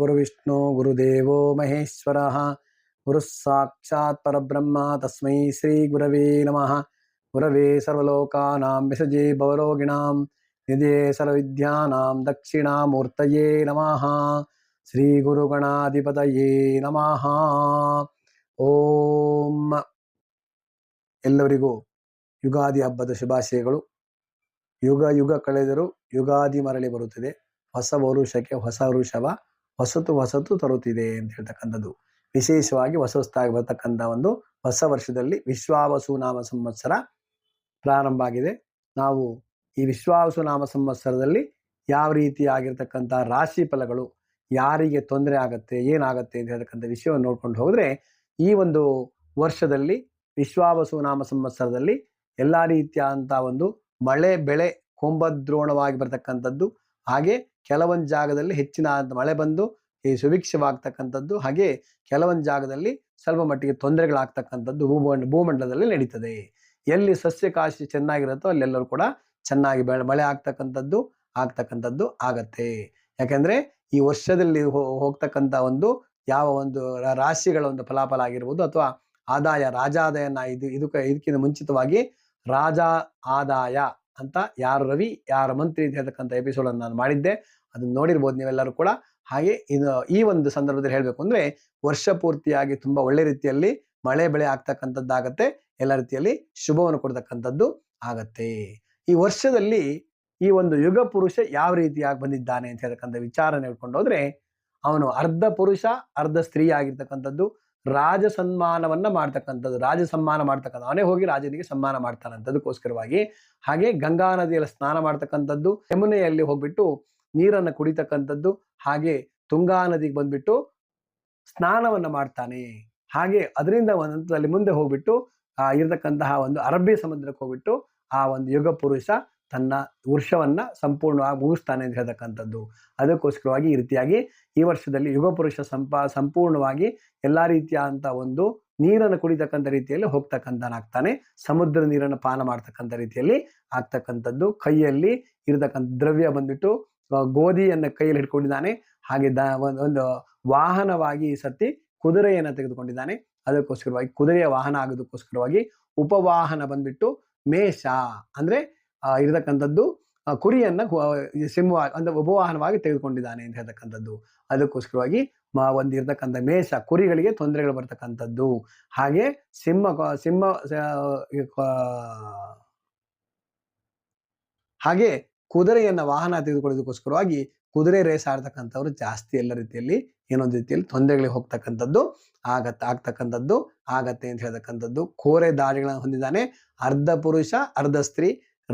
ಗುರುವಿಷ್ಣು ಗುರುದೇವೋ ಮಹೇಶ್ವರಃ ಗುರುಃ ಸಾಕ್ಷಾತ್ ಪರಬ್ರಹ್ಮ ತಸ್ಮೈ ಶ್ರೀ ಗುರವೇ ನಮಃ ಗುರವೇ ಸರ್ವಲೋಕಾನಾಂ ವಿಸಜೆ ಭವರೋಗಿಣಾಂ ನಿಧೇ ಸರ್ವವಿದ್ಯಾನಾಂ ದಕ್ಷಿಣಾಮೂರ್ತಯೇ ನಮಃ ಶ್ರೀ ಗುರುಗಣಾಧಿಪತಯೇ ನಮಃ ಓಂ ಎಲ್ಲರಿಗೂ ಯುಗಾದಿ ಹಬ್ಬದ ಶುಭಾಶಯಗಳು. ಯುಗ ಯುಗ ಕಳೆದರೂ ಯುಗಾದಿ ಮರಳಿ ಬರುತ್ತಿದೆ. ಹೊಸ ವರುಷಕ್ಕೆ ಹೊಸ ವೃಷಭ ಹೊಸತು ಹೊಸತು ತರುತ್ತಿದೆ ಅಂತ ಹೇಳ್ತಕ್ಕಂಥದ್ದು. ವಿಶೇಷವಾಗಿ ಹೊಸ ಹೊಸದಾಗಿ ಬರ್ತಕ್ಕಂಥ ಒಂದು ಹೊಸ ವರ್ಷದಲ್ಲಿ ವಿಶ್ವಾವಸು ನಾಮ ಸಂವತ್ಸರ ಪ್ರಾರಂಭ ಆಗಿದೆ. ನಾವು ಈ ವಿಶ್ವಾವಸು ನಾಮ ಸಂವತ್ಸರದಲ್ಲಿ ಯಾವ ರೀತಿಯಾಗಿರ್ತಕ್ಕಂಥ ರಾಶಿ ಫಲಗಳು ಯಾರಿಗೆ ತೊಂದರೆ ಆಗುತ್ತೆ, ಏನಾಗುತ್ತೆ ಅಂತ ಹೇಳ್ತಕ್ಕಂಥ ವಿಷಯವನ್ನು ನೋಡ್ಕೊಂಡು ಹೋದರೆ ಈ ಒಂದು ವರ್ಷದಲ್ಲಿ ವಿಶ್ವಾವಸು ನಾಮ ಸಂವತ್ಸರದಲ್ಲಿ ಎಲ್ಲ ರೀತಿಯಾದಂಥ ಒಂದು ಮಳೆ ಬೆಳೆ ಕೊಂಬದ್ರೋಣವಾಗಿ ಬರ್ತಕ್ಕಂಥದ್ದು. ಹಾಗೆ ಕೆಲವೊಂದು ಜಾಗದಲ್ಲಿ ಹೆಚ್ಚಿನ ಮಳೆ ಬಂದು ಈ ಸುಭಿಕ್ಷವಾಗ್ತಕ್ಕಂಥದ್ದು, ಹಾಗೆ ಕೆಲವೊಂದು ಜಾಗದಲ್ಲಿ ಸ್ವಲ್ಪ ಮಟ್ಟಿಗೆ ತೊಂದರೆಗಳಾಗ್ತಕ್ಕಂಥದ್ದು ಭೂಮಂಡ ಭೂಮಂಡಲದಲ್ಲಿ ನಡೀತದೆ. ಎಲ್ಲಿ ಸಸ್ಯಕಾಶಿ ಚೆನ್ನಾಗಿರುತ್ತೋ ಅಲ್ಲೆಲ್ಲರೂ ಕೂಡ ಚೆನ್ನಾಗಿ ಬೆಳೆ, ಮಳೆ ಆಗ್ತಕ್ಕಂಥದ್ದು ಆಗ್ತಕ್ಕಂಥದ್ದು ಆಗತ್ತೆ. ಯಾಕೆಂದ್ರೆ ಈ ವರ್ಷದಲ್ಲಿ ಹೋಗ್ತಕ್ಕಂಥ ಒಂದು ಯಾವ ಒಂದು ರಾಶಿಗಳ ಒಂದು ಫಲಾಫಲ ಆಗಿರ್ಬೋದು ಅಥವಾ ಆದಾಯ, ರಾಜಾದಾಯನ ಇದು, ಇದಕ್ಕೆ, ಇದಕ್ಕಿಂತ ಮುಂಚಿತವಾಗಿ ರಾಜ ಆದಾಯ ಅಂತ ಯಾರು ರವಿ, ಯಾರ ಮಂತ್ರಿ ಅಂತ ಹೇಳ್ತಕ್ಕಂಥ ಎಪಿಸೋಡ್ ಅನ್ನು ನಾನು ಮಾಡಿದ್ದೆ. ಅದನ್ನ ನೋಡಿರ್ಬೋದು ನೀವೆಲ್ಲರೂ ಕೂಡ. ಹಾಗೆ ಇದು ಈ ಒಂದು ಸಂದರ್ಭದಲ್ಲಿ ಹೇಳಬೇಕು ಅಂದ್ರೆ, ವರ್ಷ ಪೂರ್ತಿಯಾಗಿ ತುಂಬಾ ಒಳ್ಳೆ ರೀತಿಯಲ್ಲಿ ಮಳೆ ಬೆಳೆ ಆಗ್ತಕ್ಕಂಥದ್ದಾಗತ್ತೆ. ಎಲ್ಲ ರೀತಿಯಲ್ಲಿ ಶುಭವನ್ನು ಕೊಡ್ತಕ್ಕಂಥದ್ದು ಆಗತ್ತೆ. ಈ ವರ್ಷದಲ್ಲಿ ಈ ಒಂದು ಯುಗ ಪುರುಷ ಯಾವ ರೀತಿಯಾಗಿ ಬಂದಿದ್ದಾನೆ ಅಂತ ಹೇಳ್ತಕ್ಕಂಥ ವಿಚಾರ ಹೇಳ್ಕೊಂಡು ಹೋದ್ರೆ, ಅವನು ಅರ್ಧ ಪುರುಷ, ಅರ್ಧ ಸ್ತ್ರೀ ಆಗಿರ್ತಕ್ಕಂಥದ್ದು. ರಾಜ ಸನ್ಮಾನವನ್ನ ಮಾಡ್ತಕ್ಕಂಥದ್ದು, ರಾಜ ಸನ್ಮಾನ ಮಾಡ್ತಕ್ಕಂಥ, ಅವನೇ ಹೋಗಿ ರಾಜನಿಗೆ ಸನ್ಮಾನ ಮಾಡ್ತಾನಂತದಕ್ಕೋಸ್ಕರವಾಗಿ ಹಾಗೆ ಗಂಗಾ ನದಿಯಲ್ಲಿ ಸ್ನಾನ ಮಾಡ್ತಕ್ಕಂಥದ್ದು, ಯಮುನೆಯಲ್ಲಿ ಹೋಗ್ಬಿಟ್ಟು ನೀರನ್ನು ಕುಡಿತಕ್ಕಂಥದ್ದು, ಹಾಗೆ ತುಂಗಾ ನದಿಗೆ ಬಂದ್ಬಿಟ್ಟು ಸ್ನಾನವನ್ನ ಮಾಡ್ತಾನೆ. ಹಾಗೆ ಅದರಿಂದ ಒಂದು ಹಂತದಲ್ಲಿ ಮುಂದೆ ಹೋಗ್ಬಿಟ್ಟು, ಆ ಇರತಕ್ಕಂತಹ ಒಂದು ಅರಬ್ಬಿ ಸಮುದ್ರಕ್ಕೆ ಹೋಗ್ಬಿಟ್ಟು, ಆ ಒಂದು ಯುಗ ಪುರುಷ ತನ್ನ ವರ್ಷವನ್ನು ಸಂಪೂರ್ಣವಾಗಿ ಮುಗಿಸ್ತಾನೆ ಅಂತ ಹೇಳ್ತಕ್ಕಂಥದ್ದು. ಅದಕ್ಕೋಸ್ಕರವಾಗಿ ಈ ರೀತಿಯಾಗಿ ಈ ವರ್ಷದಲ್ಲಿ ಯುಗಪುರುಷ ಸಂಪ, ಸಂಪೂರ್ಣವಾಗಿ ಎಲ್ಲ ರೀತಿಯಾದಂಥ ಒಂದು ನೀರನ್ನು ಕುಡಿತಕ್ಕಂಥ ರೀತಿಯಲ್ಲಿ ಹೋಗ್ತಕ್ಕಂಥನಾಗ್ತಾನೆ. ಸಮುದ್ರ ನೀರನ್ನು ಪಾನ ಮಾಡ್ತಕ್ಕಂಥ ರೀತಿಯಲ್ಲಿ ಆಗ್ತಕ್ಕಂಥದ್ದು. ಕೈಯಲ್ಲಿ ಇರತಕ್ಕಂಥ ದ್ರವ್ಯ ಬಂದ್ಬಿಟ್ಟು ಗೋಧಿಯನ್ನು ಕೈಯಲ್ಲಿ ಹಿಡ್ಕೊಂಡಿದ್ದಾನೆ. ಹಾಗೆ ದ, ಒಂದ್- ವಾಹನವಾಗಿ ಈ ಸತಿ ಕುದುರೆಯನ್ನು ತೆಗೆದುಕೊಂಡಿದ್ದಾನೆ. ಅದಕ್ಕೋಸ್ಕರವಾಗಿ ಕುದುರೆಯ ವಾಹನ ಆಗೋದಕ್ಕೋಸ್ಕರವಾಗಿ ಉಪವಾಹನ ಬಂದ್ಬಿಟ್ಟು ಮೇಷ ಅಂದ್ರೆ ಇರತಕ್ಕಂಥದ್ದು ಕುರಿಯನ್ನ ಸಿಂಹ, ಅಂದ್ರೆ ಉಪವಾಹನವಾಗಿ ತೆಗೆದುಕೊಂಡಿದ್ದಾನೆ ಅಂತ ಹೇಳ್ತಕ್ಕಂಥದ್ದು. ಅದಕ್ಕೋಸ್ಕರವಾಗಿ ಮಾ, ಒಂದು ಇರತಕ್ಕಂಥ ಮೇಷ ಕುರಿಗಳಿಗೆ ತೊಂದರೆಗಳು ಬರ್ತಕ್ಕಂಥದ್ದು. ಹಾಗೆ ಸಿಂಹ ಸಿಂಹ ಹಾಗೆ ಕುದುರೆಯನ್ನ ವಾಹನ ತೆಗೆದುಕೊಳ್ಳೋದಕ್ಕೋಸ್ಕರವಾಗಿ ಕುದುರೆ ರೇಸ್ ಆಡ್ತಕ್ಕಂಥವ್ರು ಜಾಸ್ತಿ ಎಲ್ಲ ರೀತಿಯಲ್ಲಿ, ಏನೊಂದು ರೀತಿಯಲ್ಲಿ ತೊಂದರೆಗಳಿಗೆ ಹೋಗ್ತಕ್ಕಂಥದ್ದು ಆಗತ್ತೆ ಆಗ್ತಕ್ಕಂಥದ್ದು, ಆಗತ್ತೆ ಅಂತ ಹೇಳ್ತಕ್ಕಂಥದ್ದು. ಕೋರೆ ದಾಳಿಗಳನ್ನು ಹೊಂದಿದ್ದಾನೆ ಅರ್ಧ ಪುರುಷ, ಅರ್ಧ ಸ್ತ್ರೀ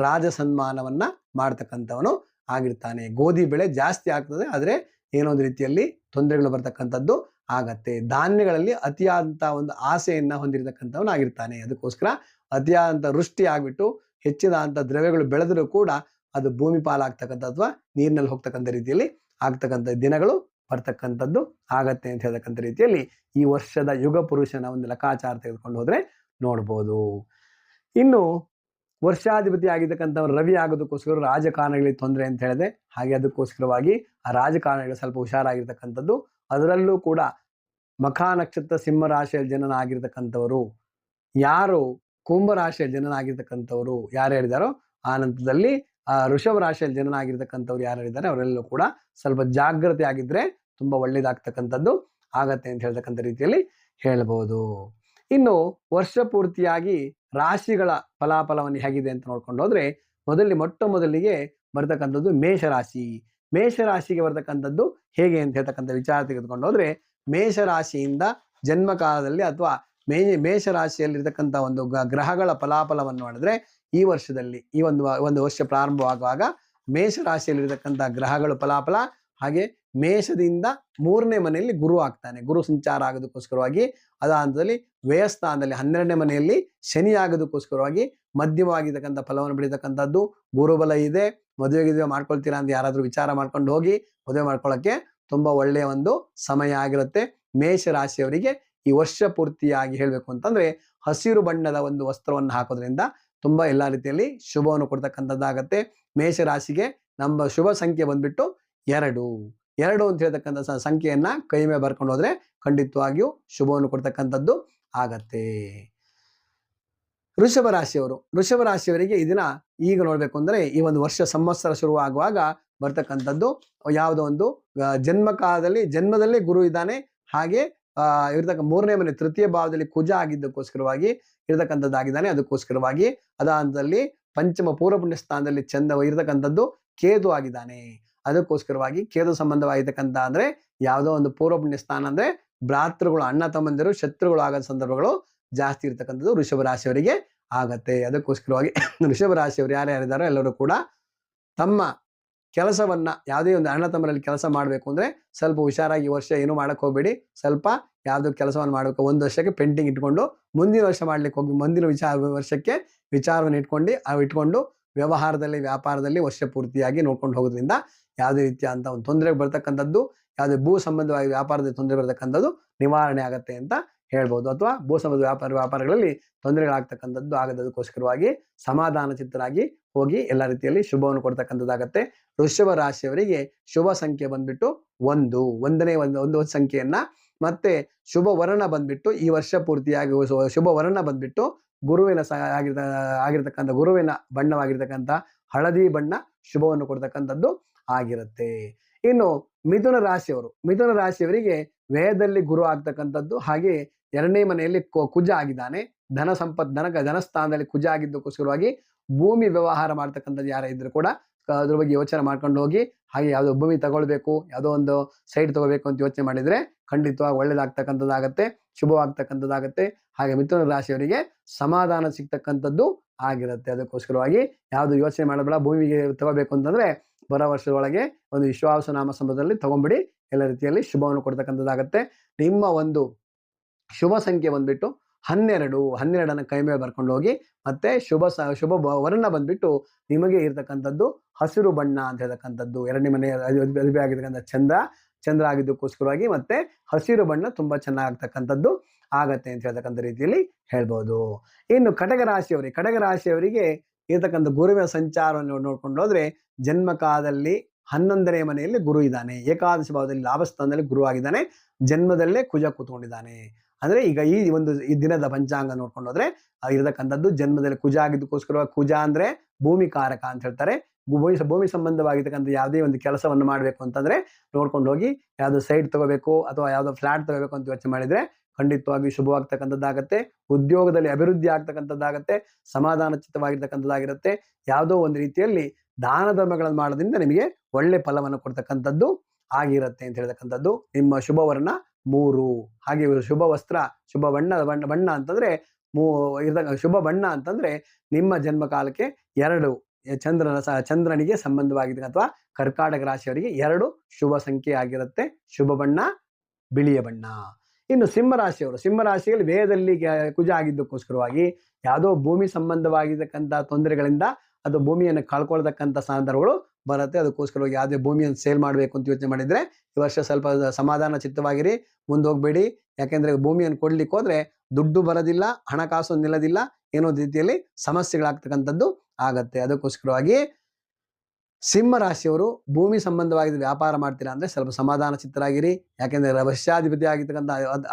ರಾಜ ಸನ್ಮಾನವನ್ನ ಮಾಡ್ತಕ್ಕಂಥವನು ಆಗಿರ್ತಾನೆ. ಗೋಧಿ ಬೆಳೆ ಜಾಸ್ತಿ ಆಗ್ತದೆ, ಆದರೆ ಏನೊಂದು ರೀತಿಯಲ್ಲಿ ತೊಂದರೆಗಳು ಬರ್ತಕ್ಕಂಥದ್ದು ಆಗತ್ತೆ. ಧಾನ್ಯಗಳಲ್ಲಿ ಅತಿಯಾದಂಥ ಒಂದು ಆಸೆಯನ್ನ ಹೊಂದಿರತಕ್ಕಂಥವನು ಆಗಿರ್ತಾನೆ. ಅದಕ್ಕೋಸ್ಕರ ಅತಿಯಾದಂಥ ವೃಷ್ಟಿ ಆಗ್ಬಿಟ್ಟು ಹೆಚ್ಚಿದಂತ ದ್ರವ್ಯಗಳು ಬೆಳೆದರೂ ಕೂಡ ಅದು ಭೂಮಿ ಪಾಲಾಗ್ತಕ್ಕಂಥ ಅಥವಾ ನೀರಿನಲ್ಲಿ ಹೋಗ್ತಕ್ಕಂಥ ರೀತಿಯಲ್ಲಿ ಆಗ್ತಕ್ಕಂಥ ದಿನಗಳು ಬರ್ತಕ್ಕಂಥದ್ದು ಆಗತ್ತೆ ಅಂತ ಹೇಳ್ತಕ್ಕಂಥ ರೀತಿಯಲ್ಲಿ ಈ ವರ್ಷದ ಯುಗ ಪುರುಷನ ಒಂದು ಲೆಕ್ಕಾಚಾರ ತೆಗೆದುಕೊಂಡು ಹೋದ್ರೆ ನೋಡ್ಬೋದು. ಇನ್ನು ವರ್ಷಾಧಿಪತಿ ಆಗಿರ್ತಕ್ಕಂಥವ್ರು, ರವಿ ಆಗೋದಕ್ಕೋಸ್ಕರ ರಾಜಕಾರಣಗಳಿಗೆ ತೊಂದರೆ ಅಂತ ಹೇಳಿದೆ. ಹಾಗೆ ಅದಕ್ಕೋಸ್ಕರವಾಗಿ ಆ ರಾಜಕಾರಣಗಳು ಸ್ವಲ್ಪ ಹುಷಾರಾಗಿರ್ತಕ್ಕಂಥದ್ದು. ಅದರಲ್ಲೂ ಕೂಡ ಮಖ ನಕ್ಷತ್ರ ಸಿಂಹ ರಾಶಿಯಲ್ಲಿ ಜನನಾಗಿರ್ತಕ್ಕಂಥವರು, ಯಾರು ಕುಂಭ ರಾಶಿಯಲ್ಲಿ ಜನನಾಗಿರ್ತಕ್ಕಂಥವ್ರು ಯಾರು ಹೇಳಿದಾರೋ, ಆ ನಂತರದಲ್ಲಿ ಆ ಋಷಭ ರಾಶಿಯಲ್ಲಿ ಜನನ ಆಗಿರ್ತಕ್ಕಂಥವ್ರು ಯಾರು ಹೇಳಿದ್ದಾರೆ ಅವರೆಲ್ಲೂ ಕೂಡ ಸ್ವಲ್ಪ ಜಾಗ್ರತೆ ಆಗಿದ್ರೆ ತುಂಬಾ ಒಳ್ಳೇದಾಗ್ತಕ್ಕಂಥದ್ದು ಆಗತ್ತೆ ಅಂತ ಹೇಳ್ತಕ್ಕಂಥ ರೀತಿಯಲ್ಲಿ ಹೇಳ್ಬೋದು. ಇನ್ನು ವರ್ಷ ಪೂರ್ತಿಯಾಗಿ ರಾಶಿಗಳ ಫಲಾಫಲವನ್ನು ಹೇಗಿದೆ ಅಂತ ನೋಡ್ಕೊಂಡು ಹೋದ್ರೆ ಮೊದಲಿಗೆ, ಮೊಟ್ಟ ಮೊದಲಿಗೆ ಬರ್ತಕ್ಕಂಥದ್ದು ಮೇಷರಾಶಿ. ಮೇಷರಾಶಿಗೆ ಬರತಕ್ಕಂಥದ್ದು ಹೇಗೆ ಅಂತ ಹೇಳ್ತಕ್ಕಂಥ ವಿಚಾರ ತೆಗೆದುಕೊಂಡು ಹೋದ್ರೆ, ಮೇಷರಾಶಿಯಿಂದ ಜನ್ಮ ಕಾಲದಲ್ಲಿ ಅಥವಾ ಮೇ, ಮೇಷರಾಶಿಯಲ್ಲಿರ್ತಕ್ಕಂಥ ಒಂದು ಗ್ರಹಗಳ ಫಲಾಫಲವನ್ನು ಮಾಡಿದ್ರೆ ಈ ವರ್ಷದಲ್ಲಿ, ಈ ಒಂದು ಒಂದು ವರ್ಷ ಪ್ರಾರಂಭವಾಗುವಾಗ ಮೇಷರಾಶಿಯಲ್ಲಿರ್ತಕ್ಕಂಥ ಗ್ರಹಗಳು ಫಲಾಫಲ ಹಾಗೆ ಮೇಷದಿಂದ ಮೂರನೇ ಮನೆಯಲ್ಲಿ ಗುರು ಆಗ್ತಾನೆ. ಗುರು ಸಂಚಾರ ಆಗೋದಕ್ಕೋಸ್ಕರವಾಗಿ, ಅದ ಹಂತದಲ್ಲಿ ವ್ಯಯಸ್ಥಾನದಲ್ಲಿ ಹನ್ನೆರಡನೇ ಮನೆಯಲ್ಲಿ ಶನಿ ಆಗೋದಕ್ಕೋಸ್ಕರವಾಗಿ ಮಧ್ಯಮವಾಗಿರ್ತಕ್ಕಂಥ ಫಲವನ್ನು ಬೆಳೀತಕ್ಕಂಥದ್ದು ಗುರುಬಲ ಇದೆ. ಮದುವೆ ಗಿದುವೆ ಮಾಡ್ಕೊಳ್ತೀರಾ ಅಂತ ಯಾರಾದರೂ ವಿಚಾರ ಮಾಡ್ಕೊಂಡು ಹೋಗಿ ಮದುವೆ ಮಾಡ್ಕೊಳ್ಳೋಕ್ಕೆ ತುಂಬ ಒಳ್ಳೆಯ ಒಂದು ಸಮಯ ಆಗಿರುತ್ತೆ. ಮೇಷ ರಾಶಿಯವರಿಗೆ ಈ ವರ್ಷ ಪೂರ್ತಿಯಾಗಿ ಹೇಳಬೇಕು ಅಂತಂದರೆ ಹಸಿರು ಬಣ್ಣದ ಒಂದು ವಸ್ತ್ರವನ್ನು ಹಾಕೋದ್ರಿಂದ ತುಂಬ ಎಲ್ಲ ರೀತಿಯಲ್ಲಿ ಶುಭವನ್ನು ಕೊಡ್ತಕ್ಕಂಥದ್ದಾಗತ್ತೆ. ಮೇಷ ರಾಶಿಗೆ ನಮ್ಮ ಶುಭ ಸಂಖ್ಯೆ ಬಂದ್ಬಿಟ್ಟು ಎರಡು. ಎರಡು ಅಂತ ಹೇಳ್ತಕ್ಕಂಥ ಸಂಖ್ಯೆಯನ್ನ ಕೈ ಮೇಲೆ ಬರ್ಕೊಂಡು ಹೋದ್ರೆ ಖಂಡಿತವಾಗಿಯೂ ಶುಭವನ್ನು ಕೊಡ್ತಕ್ಕಂಥದ್ದು ಆಗತ್ತೆ. ಋಷಭ ರಾಶಿಯವರು ಋಷಭ ರಾಶಿಯವರಿಗೆ ಇದನ್ನ ಈಗ ನೋಡ್ಬೇಕು ಅಂದ್ರೆ ಈ ಒಂದು ವರ್ಷ ಸಂವತ್ಸರ ಶುರುವಾಗುವಾಗ ಬರ್ತಕ್ಕಂಥದ್ದು ಯಾವುದೋ ಒಂದು ಜನ್ಮಕಾಲದಲ್ಲಿ ಜನ್ಮ ಕಾಲದಲ್ಲಿ, ಜನ್ಮದಲ್ಲೇ ಗುರು ಇದ್ದಾನೆ. ಹಾಗೆ ಇರ್ತಕ್ಕ ಮೂರನೇ ಮನೆ ತೃತೀಯ ಭಾವದಲ್ಲಿ ಕುಜ ಆಗಿದ್ದಕ್ಕೋಸ್ಕರವಾಗಿ ಇರತಕ್ಕಂಥದ್ದಾಗಿದ್ದಾನೆ. ಅದಕ್ಕೋಸ್ಕರವಾಗಿ ಅದಾಂತದಲ್ಲಿ ಪಂಚಮ ಪೂರ್ವ ಪುಣ್ಯ ಸ್ಥಾನದಲ್ಲಿ ಚಂದ ಇರತಕ್ಕಂಥದ್ದು ಕೇತು ಆಗಿದ್ದಾನೆ. ಅದಕ್ಕೋಸ್ಕರವಾಗಿ ಕೇತು ಸಂಬಂಧವಾಗಿರ್ತಕ್ಕಂಥ ಅಂದ್ರೆ ಯಾವುದೋ ಒಂದು ಪೂರ್ವ ಪುಣ್ಯ ಸ್ಥಾನ ಅಂದ್ರೆ ಭ್ರಾತೃಗಳು, ಅಣ್ಣ ತಮ್ಮಂದಿರು, ಶತ್ರುಗಳು ಆಗದ ಸಂದರ್ಭಗಳು ಜಾಸ್ತಿ ಇರ್ತಕ್ಕಂಥದ್ದು ವೃಷಭ ರಾಶಿಯವರಿಗೆ ಆಗತ್ತೆ. ಅದಕ್ಕೋಸ್ಕರವಾಗಿ ವೃಷಭ ರಾಶಿಯವರು ಯಾರ್ಯಾರಿದ್ದಾರೋ ಎಲ್ಲರೂ ಕೂಡ ತಮ್ಮ ಕೆಲಸವನ್ನ ಯಾವುದೇ ಒಂದು ಅಣ್ಣ ತಮ್ಮರಲ್ಲಿ ಕೆಲಸ ಮಾಡಬೇಕು ಅಂದ್ರೆ ಸ್ವಲ್ಪ ಹುಷಾರಾಗಿ ವರ್ಷ ಏನು ಮಾಡಕ್ ಹೋಗ್ಬೇಡಿ. ಸ್ವಲ್ಪ ಯಾವುದೋ ಕೆಲಸವನ್ನು ಮಾಡಬೇಕು. ಒಂದು ವರ್ಷಕ್ಕೆ ಪೆಂಡಿಂಗ್ ಇಟ್ಕೊಂಡು ಮುಂದಿನ ವರ್ಷ ಮಾಡ್ಲಿಕ್ಕೆ ಹೋಗಿ, ಮುಂದಿನ ವಿಚಾರ ವರ್ಷಕ್ಕೆ ವಿಚಾರವನ್ನು ಇಟ್ಕೊಂಡು, ಅವು ಇಟ್ಕೊಂಡು ವ್ಯವಹಾರದಲ್ಲಿ, ವ್ಯಾಪಾರದಲ್ಲಿ ವರ್ಷ ಪೂರ್ತಿಯಾಗಿ ನೋಡ್ಕೊಂಡು ಹೋಗೋದ್ರಿಂದ ಯಾವುದೇ ರೀತಿಯ ಅಂತ ಒಂದು ತೊಂದರೆ ಬರ್ತಕ್ಕಂಥದ್ದು, ಯಾವುದೇ ಭೂ ಸಂಬಂಧವಾಗಿ ವ್ಯಾಪಾರದಲ್ಲಿ ತೊಂದರೆ ಬರ್ತಕ್ಕಂಥದ್ದು ನಿವಾರಣೆ ಆಗತ್ತೆ ಅಂತ ಹೇಳ್ಬೋದು. ಅಥವಾ ಭೂ ಸಂಬಂಧ ವ್ಯಾಪಾರ, ವ್ಯಾಪಾರಗಳಲ್ಲಿ ತೊಂದರೆಗಳಾಗ್ತಕ್ಕಂಥದ್ದು ಆಗದಕ್ಕೋಸ್ಕರವಾಗಿ ಸಮಾಧಾನ ಚಿತ್ತರಾಗಿ ಹೋಗಿ ಎಲ್ಲ ರೀತಿಯಲ್ಲಿ ಶುಭವನ್ನು ಕೊಡ್ತಕ್ಕಂಥದ್ದಾಗತ್ತೆ. ವೃಷಭ ರಾಶಿಯವರಿಗೆ ಶುಭ ಸಂಖ್ಯೆ ಬಂದ್ಬಿಟ್ಟು ಒಂದು, ಒಂದನೇ ಒಂದು ಒಂದು ಸಂಖ್ಯೆಯನ್ನ. ಮತ್ತೆ ಶುಭ ವರ್ಣ ಬಂದ್ಬಿಟ್ಟು ಈ ವರ್ಷ ಪೂರ್ತಿಯಾಗಿ ಶುಭ ವರ್ಣ ಬಂದ್ಬಿಟ್ಟು ಗುರುವಿನ ಆಗಿರ್ತ, ಆಗಿರ್ತಕ್ಕಂಥ, ಗುರುವಿನ ಬಣ್ಣವಾಗಿರ್ತಕ್ಕಂಥ ಹಳದಿ ಬಣ್ಣ ಶುಭವನ್ನು ಕೊಡ್ತಕ್ಕಂಥದ್ದು. ಆಗಿರುತ್ತೆ. ಇನ್ನು ಮಿಥುನ ರಾಶಿಯವರು, ಮಿಥುನ ರಾಶಿಯವರಿಗೆ ವ್ಯಯದಲ್ಲಿ ಗುರು ಆಗ್ತಕ್ಕಂಥದ್ದು ಹಾಗೆ ಎರಡನೇ ಮನೆಯಲ್ಲಿ ಕುಜ ಆಗಿದ್ದಾನೆ. ಧನ ಸಂಪತ್, ಧನ, ಧನಸ್ಥಾನದಲ್ಲಿ ಕುಜ ಆಗಿದ್ದಕ್ಕೋಸ್ಕರವಾಗಿ ಭೂಮಿ ವ್ಯವಹಾರ ಮಾಡ್ತಕ್ಕಂಥದ್ದು ಯಾರೇ ಇದ್ರು ಕೂಡ ಅದ್ರ ಬಗ್ಗೆ ಯೋಚನೆ ಮಾಡ್ಕೊಂಡು ಹೋಗಿ ಹಾಗೆ ಯಾವುದೋ ಭೂಮಿ ತಗೊಳ್ಬೇಕು, ಯಾವುದೋ ಒಂದು ಸೈಡ್ ತಗೋಬೇಕು ಅಂತ ಯೋಚನೆ ಮಾಡಿದ್ರೆ ಖಂಡಿತವಾಗಿ ಒಳ್ಳೇದಾಗ್ತಕ್ಕಂಥದ್ದಾಗತ್ತೆ. ಶುಭವಾಗ್ತಕ್ಕಂಥದ್ದಾಗತ್ತೆ. ಹಾಗೆ ಮಿಥುನ ರಾಶಿಯವರಿಗೆ ಸಮಾಧಾನ ಸಿಗ್ತಕ್ಕಂಥದ್ದು ಆಗಿರುತ್ತೆ. ಅದಕ್ಕೋಸ್ಕರವಾಗಿ ಯಾವುದು ಯೋಚನೆ ಮಾಡಬೇಡ, ಭೂಮಿಗೆ ತಗೋಬೇಕು ಅಂತಂದ್ರೆ ಬರೋ ವರ್ಷದೊಳಗೆ ಒಂದು ವಿಶ್ವಾಸ ನಾಮ ಸಂಬಂಧದಲ್ಲಿ ತಗೊಂಬಿಡಿ. ಎಲ್ಲ ರೀತಿಯಲ್ಲಿ ಶುಭವನ್ನು ಕೊಡ್ತಕ್ಕಂಥದ್ದಾಗತ್ತೆ. ನಿಮ್ಮ ಒಂದು ಶುಭ ಸಂಖ್ಯೆ ಬಂದ್ಬಿಟ್ಟು ಹನ್ನೆರಡು, ಹನ್ನೆರಡನ್ನು ಕೈ ಮೇಲೆ ಬರ್ಕೊಂಡು ಹೋಗಿ, ಮತ್ತೆ ಶುಭ ಶುಭ ವರ್ಣ ಬಂದ್ಬಿಟ್ಟು ನಿಮಗೆ ಇರತಕ್ಕಂಥದ್ದು ಹಸಿರು ಬಣ್ಣ ಅಂತ ಹೇಳ್ತಕ್ಕಂಥದ್ದು. ಎರಡನೇ ಮನೆ ಅದು ಆಗಿರ್ತಕ್ಕಂಥ ಚಂದ್ರ ಚಂದ್ರ ಆಗಿದ್ದಕ್ಕೋಸ್ಕರವಾಗಿ ಮತ್ತೆ ಹಸಿರು ಬಣ್ಣ ತುಂಬಾ ಚೆನ್ನಾಗ್ತಕ್ಕಂಥದ್ದು ಆಗತ್ತೆ ಅಂತ ಹೇಳ್ತಕ್ಕಂಥ ರೀತಿಯಲ್ಲಿ ಹೇಳ್ಬೋದು. ಇನ್ನು ಕಟಕ ರಾಶಿಯವರಿಗೆ ಕಟಕ ರಾಶಿಯವರಿಗೆ ಇರತಕ್ಕಂಥ ಗುರುವಿನ ಸಂಚಾರವನ್ನು ನೋಡ್ಕೊಂಡು ಹೋದ್ರೆ ಜನ್ಮ ಕಾಲದಲ್ಲಿ ಹನ್ನೊಂದನೇ ಮನೆಯಲ್ಲಿ ಗುರು ಇದ್ದಾನೆ. ಏಕಾದಶಿ ಭಾವದಲ್ಲಿ ಲಾಭಸ್ಥಾನದಲ್ಲಿ ಗುರು ಆಗಿದ್ದಾನೆ. ಜನ್ಮದಲ್ಲೇ ಕುಜ ಕೂತ್ಕೊಂಡಿದ್ದಾನೆ. ಅಂದ್ರೆ ಈಗ ಈ ಒಂದು ಈ ದಿನದ ಪಂಚಾಂಗ ನೋಡ್ಕೊಂಡು ಹೋದ್ರೆ ಆ ಇರತಕ್ಕಂಥದ್ದು ಜನ್ಮದಲ್ಲಿ ಕುಜ ಆಗಿದ್ದಕ್ಕೋಸ್ಕರ ಕುಜ ಅಂದ್ರೆ ಭೂಮಿ ಕಾರಕ ಅಂತ ಹೇಳ್ತಾರೆ. ಭೂಮಿ ಭೂಮಿ ಸಂಬಂಧವಾಗಿರ್ತಕ್ಕಂಥ ಯಾವುದೇ ಒಂದು ಕೆಲಸವನ್ನು ಮಾಡಬೇಕು ಅಂತಂದ್ರೆ ನೋಡ್ಕೊಂಡು ಹೋಗಿ ಯಾವುದೋ ಸೈಟ್ ತಗೋಬೇಕು ಅಥವಾ ಯಾವುದೋ ಫ್ಲಾಟ್ ತಗೋಬೇಕು ಅಂತ ಯೋಚನೆ ಮಾಡಿದ್ರೆ ಖಂಡಿತವಾಗಿ ಶುಭವಾಗ್ತಕ್ಕಂಥದ್ದಾಗತ್ತೆ. ಉದ್ಯೋಗದಲ್ಲಿ ಅಭಿವೃದ್ಧಿ ಆಗ್ತಕ್ಕಂಥದ್ದಾಗತ್ತೆ ಸಮಾಧಾನ ಚಿತ್ತವಾಗಿರ್ತಕ್ಕಂಥದ್ದಾಗಿರುತ್ತೆ ಯಾವುದೋ ಒಂದು ರೀತಿಯಲ್ಲಿ ದಾನ ಧರ್ಮಗಳನ್ನು ಮಾಡೋದ್ರಿಂದ ನಿಮಗೆ ಒಳ್ಳೆ ಫಲವನ್ನು ಕೊಡ್ತಕ್ಕಂಥದ್ದು ಆಗಿರುತ್ತೆ ಅಂತ ಹೇಳ್ತಕ್ಕಂಥದ್ದು. ನಿಮ್ಮ ಶುಭವರ್ಣ ಮೂರು. ಹಾಗೆ ಶುಭ ವಸ್ತ್ರ, ಶುಭ ಬಣ್ಣ ಬಣ್ಣ ಬಣ್ಣ ಅಂತಂದ್ರೆ ಮೂ, ಇರ್ತಕ್ಕ, ಶುಭ ಬಣ್ಣ ಅಂತಂದ್ರೆ ನಿಮ್ಮ ಜನ್ಮ ಕಾಲಕ್ಕೆ ಎರಡು. ಚಂದ್ರನ ಚಂದ್ರನಿಗೆ ಸಂಬಂಧವಾಗಿದೆ ಅಥವಾ ಕರ್ಕಾಟಕ ರಾಶಿಯವರಿಗೆ ಎರಡು ಶುಭ ಸಂಖ್ಯೆ ಆಗಿರುತ್ತೆ. ಶುಭ ಬಣ್ಣ, ಬಿಳಿಯ ಬಣ್ಣ. ಇನ್ನು ಸಿಂಹರಾಶಿಯವರು ಸಿಂಹರಾಶಿಯಲ್ಲಿ ಸಿಂಹ ರಾಶಿಯಲ್ಲಿ ವೇದದಲ್ಲಿ ಕುಜ ಆಗಿದ್ದಕ್ಕೋಸ್ಕರವಾಗಿ ಯಾವುದೋ ಭೂಮಿ ಸಂಬಂಧವಾಗಿರ್ತಕ್ಕಂಥ ತೊಂದರೆಗಳಿಂದ ಅದು ಭೂಮಿಯನ್ನು ಕಳ್ಕೊಳ್ತಕ್ಕಂಥ ಸಂದರ್ಭಗಳು ಬರುತ್ತೆ. ಅದಕ್ಕೋಸ್ಕರವಾಗಿ ಯಾವುದೇ ಭೂಮಿಯನ್ನು ಸೇಲ್ ಮಾಡಬೇಕು ಅಂತ ಯೋಚನೆ ಮಾಡಿದರೆ ಈ ವರ್ಷ ಸ್ವಲ್ಪ ಸಮಾಧಾನ ಚಿತ್ತವಾಗಿರಿ ಮುಂದೆ ಹೋಗ್ಬೇಡಿ ಯಾಕೆಂದರೆ ಭೂಮಿಯನ್ನು ಕೊಡ್ಲಿಕ್ಕೆ ಹೋದರೆ ದುಡ್ಡು ಬರೋದಿಲ್ಲ, ಹಣಕಾಸು ನಿಲ್ಲದಿಲ್ಲ ಏನೋ ರೀತಿಯಲ್ಲಿ ಸಮಸ್ಯೆಗಳಾಗ್ತಕ್ಕಂಥದ್ದು ಆಗತ್ತೆ. ಅದಕ್ಕೋಸ್ಕರವಾಗಿ ಸಿಂಹ ರಾಶಿಯವರು ಭೂಮಿ ಸಂಬಂಧವಾಗಿದ್ದ ವ್ಯಾಪಾರ ಮಾಡ್ತೀರಾ ಅಂದರೆ ಸ್ವಲ್ಪ ಸಮಾಧಾನ ಚಿತ್ತರಾಗಿರಿ ಯಾಕೆಂದ್ರೆ ರವಶ್ಯಾಧಿಪತಿ ಆಗಿರ್ತಕ್ಕಂಥ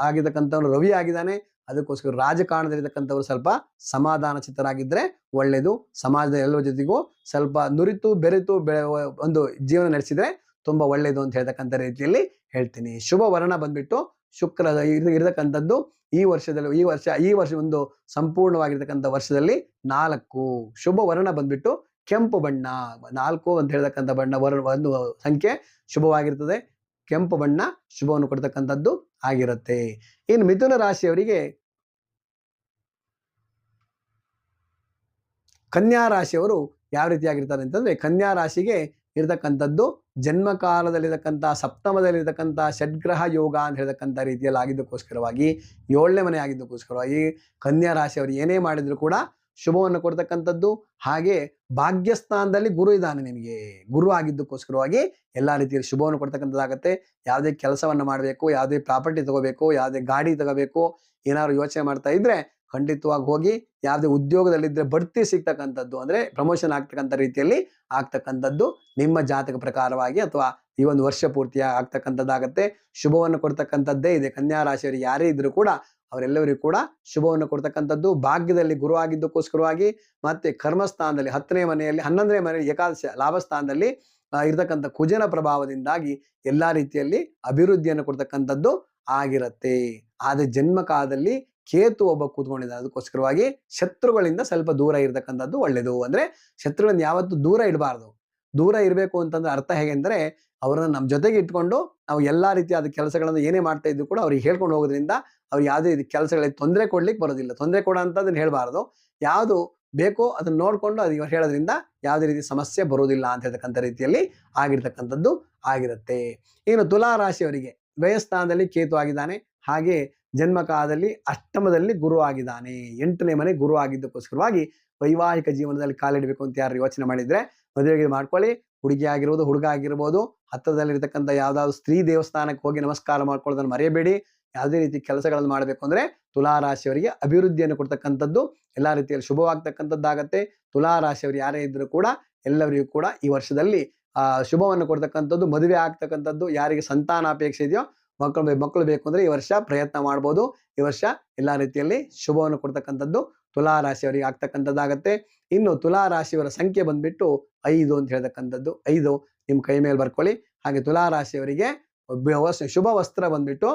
ಆಗಿರ್ತಕ್ಕಂಥವ್ರು ರವಿ ಆಗಿದ್ದಾನೆ. ಅದಕ್ಕೋಸ್ಕರ ರಾಜಕಾರಣದಲ್ಲಿರ್ತಕ್ಕಂಥವ್ರು ಸ್ವಲ್ಪ ಸಮಾಧಾನ ಚಿತ್ತರಾಗಿದ್ದರೆ ಒಳ್ಳೆಯದು ಸಮಾಜದ ಎಲ್ಲರ ಜೊತೆಗೂ ಸ್ವಲ್ಪ ನುರಿತು, ಬೆರೆತು ಬೆ ಒಂದು ಜೀವನ ನಡೆಸಿದ್ರೆ ತುಂಬಾ ಒಳ್ಳೇದು ಅಂತ ಹೇಳ್ತಕ್ಕಂಥ ರೀತಿಯಲ್ಲಿ ಹೇಳ್ತೀನಿ. ಶುಭ ವರ್ಣ ಬಂದ್ಬಿಟ್ಟು ಶುಕ್ರ ಇರತಕ್ಕಂಥದ್ದು ಈ ವರ್ಷದಲ್ಲಿ, ಈ ವರ್ಷ ಈ ವರ್ಷ ಒಂದು ಸಂಪೂರ್ಣವಾಗಿರ್ತಕ್ಕಂಥ ವರ್ಷದಲ್ಲಿ ನಾಲ್ಕು ಶುಭ ವರ್ಣ ಬಂದ್ಬಿಟ್ಟು ಕೆಂಪು ಬಣ್ಣ, ನಾಲ್ಕು ಅಂತ ಹೇಳ್ತಕ್ಕಂಥ ಬಣ್ಣ ವರ್ಣ ಒಂದು ಸಂಖ್ಯೆ ಶುಭವಾಗಿರ್ತದೆ. ಕೆಂಪು ಬಣ್ಣ ಶುಭವನ್ನು ಕೊಡ್ತಕ್ಕಂಥದ್ದು ಆಗಿರುತ್ತೆ. ಇನ್ನು ಮಿಥುನ ರಾಶಿಯವರಿಗೆ ಕನ್ಯಾ ರಾಶಿಯವರು ಯಾವ ರೀತಿಯಾಗಿರ್ತಾರೆ ಅಂತಂದ್ರೆ ಕನ್ಯಾ ರಾಶಿಗೆ ಇರತಕ್ಕಂಥದ್ದು ಜನ್ಮ ಕಾಲದಲ್ಲಿರ್ತಕ್ಕಂಥ ಸಪ್ತಮದಲ್ಲಿರ್ತಕ್ಕಂಥ ಷಡ್ಗ್ರಹ ಯೋಗ ಅಂತ ಹೇಳ್ತಕ್ಕಂಥ ರೀತಿಯಲ್ಲಿ ಆಗಿದ್ದಕ್ಕೋಸ್ಕರವಾಗಿ ಏಳನೇ ಮನೆ ಆಗಿದ್ದಕ್ಕೋಸ್ಕರವಾಗಿ ಕನ್ಯಾ ರಾಶಿಯವರು ಏನೇ ಮಾಡಿದ್ರು ಕೂಡ ಶುಭವನ್ನು ಕೊಡ್ತಕ್ಕಂಥದ್ದು. ಹಾಗೆ ಭಾಗ್ಯಸ್ಥಾನದಲ್ಲಿ ಗುರು ಇದ್ದಾನೆ ನಿಮಗೆ ಗುರು ಆಗಿದ್ದಕ್ಕೋಸ್ಕರವಾಗಿ ಎಲ್ಲಾ ರೀತಿಯಲ್ಲಿ ಶುಭವನ್ನು ಕೊಡ್ತಕ್ಕಂಥದ್ದಾಗತ್ತೆ. ಯಾವುದೇ ಕೆಲಸವನ್ನು ಮಾಡಬೇಕು, ಯಾವುದೇ ಪ್ರಾಪರ್ಟಿ ತಗೋಬೇಕು, ಯಾವುದೇ ಗಾಡಿ ತಗೋಬೇಕು, ಏನಾದ್ರು ಯೋಚನೆ ಮಾಡ್ತಾ ಇದ್ರೆ ಖಂಡಿತವಾಗಿ ಹೋಗಿ ಯಾವುದೇ ಉದ್ಯೋಗದಲ್ಲಿದ್ದರೆ ಬಡ್ತಿ ಸಿಗ್ತಕ್ಕಂಥದ್ದು ಅಂದರೆ ಪ್ರಮೋಷನ್ ಆಗ್ತಕ್ಕಂಥ ರೀತಿಯಲ್ಲಿ ಆಗ್ತಕ್ಕಂಥದ್ದು ನಿಮ್ಮ ಜಾತಕ ಪ್ರಕಾರವಾಗಿ ಅಥವಾ ಈ ಒಂದು ವರ್ಷ ಪೂರ್ತಿ ಆಗ್ತಕ್ಕಂಥದ್ದಾಗತ್ತೆ. ಶುಭವನ್ನು ಕೊಡ್ತಕ್ಕಂಥದ್ದೇ ಇದೆ. ಕನ್ಯಾ ರಾಶಿಯವರು ಯಾರೇ ಇದ್ದರೂ ಕೂಡ ಅವರೆಲ್ಲರಿಗೂ ಕೂಡ ಶುಭವನ್ನು ಕೊಡ್ತಕ್ಕಂಥದ್ದು. ಭಾಗ್ಯದಲ್ಲಿ ಗುರು ಆಗಿದ್ದಕ್ಕೋಸ್ಕರವಾಗಿ ಮತ್ತೆ ಕರ್ಮಸ್ಥಾನದಲ್ಲಿ ಹತ್ತನೇ ಮನೆಯಲ್ಲಿ, ಹನ್ನೊಂದನೇ ಮನೆಯಲ್ಲಿ ಏಕಾದಶ ಲಾಭಸ್ಥಾನದಲ್ಲಿ ಇರತಕ್ಕಂಥ ಇರ್ತಕ್ಕಂಥ ಕುಜನ ಪ್ರಭಾವದಿಂದಾಗಿ ಎಲ್ಲಾ ರೀತಿಯಲ್ಲಿ ಅಭಿವೃದ್ಧಿಯನ್ನು ಕೊಡ್ತಕ್ಕಂಥದ್ದು ಆಗಿರುತ್ತೆ. ಆದ್ರೆ ಜನ್ಮ ಕಾಲದಲ್ಲಿ ಕೇತು ಒಬ್ಬ ಕೂತ್ಕೊಂಡಿದ್ದಾನೆ. ಅದಕ್ಕೋಸ್ಕರವಾಗಿ ಶತ್ರುಗಳಿಂದ ಸ್ವಲ್ಪ ದೂರ ಇರತಕ್ಕಂಥದ್ದು ಒಳ್ಳೇದು. ಅಂದ್ರೆ ಶತ್ರುಗಳನ್ನ ಯಾವತ್ತೂ ದೂರ ಇಡಬಾರ್ದು. ದೂರ ಇರಬೇಕು ಅಂತಂದ್ರೆ ಅರ್ಥ ಹೇಗೆಂದ್ರೆ ಅವರನ್ನು ನಮ್ಮ ಜೊತೆಗೆ ಇಟ್ಕೊಂಡು ನಾವು ಎಲ್ಲಾ ರೀತಿಯಾದ ಕೆಲಸಗಳನ್ನು ಏನೇ ಮಾಡ್ತಾ ಇದ್ರು ಕೂಡ ಅವ್ರಿಗೆ ಹೇಳ್ಕೊಂಡು ಹೋಗೋದ್ರಿಂದ ಅವ್ರು ಯಾವುದೇ ಕೆಲಸಗಳಿಗೆ ತೊಂದರೆ ಕೊಡ್ಲಿಕ್ಕೆ ಬರೋದಿಲ್ಲ. ತೊಂದರೆ ಕೊಡೋ ಅಂತದನ್ನ ಹೇಳಬಾರ್ದು. ಯಾವುದು ಬೇಕೋ ಅದನ್ನ ನೋಡ್ಕೊಂಡು ಅದು ಇವ್ರು ಹೇಳೋದ್ರಿಂದ ಯಾವುದೇ ರೀತಿ ಸಮಸ್ಯೆ ಬರೋದಿಲ್ಲ ಅಂತ ಹೇಳ್ತಕ್ಕಂಥ ರೀತಿಯಲ್ಲಿ ಆಗಿರ್ತಕ್ಕಂಥದ್ದು ಆಗಿರುತ್ತೆ. ಇನ್ನು ತುಲಾ ರಾಶಿಯವರಿಗೆ ವ್ಯಯಸ್ಥಾನದಲ್ಲಿ ಕೇತು ಆಗಿದ್ದಾನೆ. ಹಾಗೆ ಜನ್ಮಕಾಲದಲ್ಲಿ ಅಷ್ಟಮದಲ್ಲಿ ಗುರು ಆಗಿದ್ದಾನೆ. ಎಂಟನೇ ಮನೆ ಗುರು ಆಗಿದ್ದಕ್ಕೋಸ್ಕರವಾಗಿ ವೈವಾಹಿಕ ಜೀವನದಲ್ಲಿ ಕಾಲಿಡಬೇಕು ಅಂತ ಯಾರು ಯೋಚನೆ ಮಾಡಿದ್ರೆ ಮದುವೆಗೆ ಮಾಡ್ಕೊಳ್ಳಿ. ಹುಡುಗಿ ಆಗಿರ್ಬೋದು, ಹುಡುಗ ಆಗಿರ್ಬೋದು, ಹತ್ತಿರದಲ್ಲಿರ್ತಕ್ಕಂಥ ಯಾವ್ದಾದ್ರು ಸ್ತ್ರೀ ದೇವಸ್ಥಾನಕ್ಕೆ ಹೋಗಿ ನಮಸ್ಕಾರ ಮಾಡ್ಕೊಳ್ಳೋದನ್ನು ಮರೆಯಬೇಡಿ. ಯಾವುದೇ ರೀತಿ ಕೆಲಸಗಳನ್ನು ಮಾಡಬೇಕು ಅಂದ್ರೆ ತುಲಾ ರಾಶಿಯವರಿಗೆ ಅಭಿವೃದ್ಧಿಯನ್ನು ಕೊಡ್ತಕ್ಕಂಥದ್ದು, ಎಲ್ಲಾ ರೀತಿಯಲ್ಲಿ ಶುಭವಾಗ್ತಕ್ಕಂಥದ್ದಾಗತ್ತೆ. ತುಲಾ ರಾಶಿಯವರು ಯಾರೇ ಇದ್ರೂ ಕೂಡ ಎಲ್ಲರಿಗೂ ಕೂಡ ಈ ವರ್ಷದಲ್ಲಿ, ಆ, ಶುಭವನ್ನು ಕೊಡ್ತಕ್ಕಂಥದ್ದು, ಮದುವೆ ಆಗ್ತಕ್ಕಂಥದ್ದು, ಯಾರಿಗೆ ಸಂತಾನ ಅಪೇಕ್ಷೆ ಇದೆಯೋ ಮಕ್ಕಳು ಮಕ್ಕಳು ಬೇಕು ಅಂದ್ರೆ ಈ ವರ್ಷ ಪ್ರಯತ್ನ ಮಾಡ್ಬೋದು. ಈ ವರ್ಷ ಎಲ್ಲಾ ರೀತಿಯಲ್ಲಿ ಶುಭವನ್ನು ಕೊಡ್ತಕ್ಕಂಥದ್ದು ತುಲಾ ರಾಶಿಯವರಿಗೆ ಆಗ್ತಕ್ಕಂಥದ್ದಾಗತ್ತೆ. ಇನ್ನು ತುಲಾ ರಾಶಿಯವರ ಸಂಖ್ಯೆ ಬಂದ್ಬಿಟ್ಟು ಐದು ಅಂತ ಹೇಳ್ತಕ್ಕಂಥದ್ದು. ಐದು ನಿಮ್ ಕೈ ಮೇಲೆ ಬರ್ಕೊಳ್ಳಿ. ಹಾಗೆ ತುಲಾ ರಾಶಿಯವರಿಗೆ ಶುಭ ವಸ್ತ್ರ ಬಂದ್ಬಿಟ್ಟು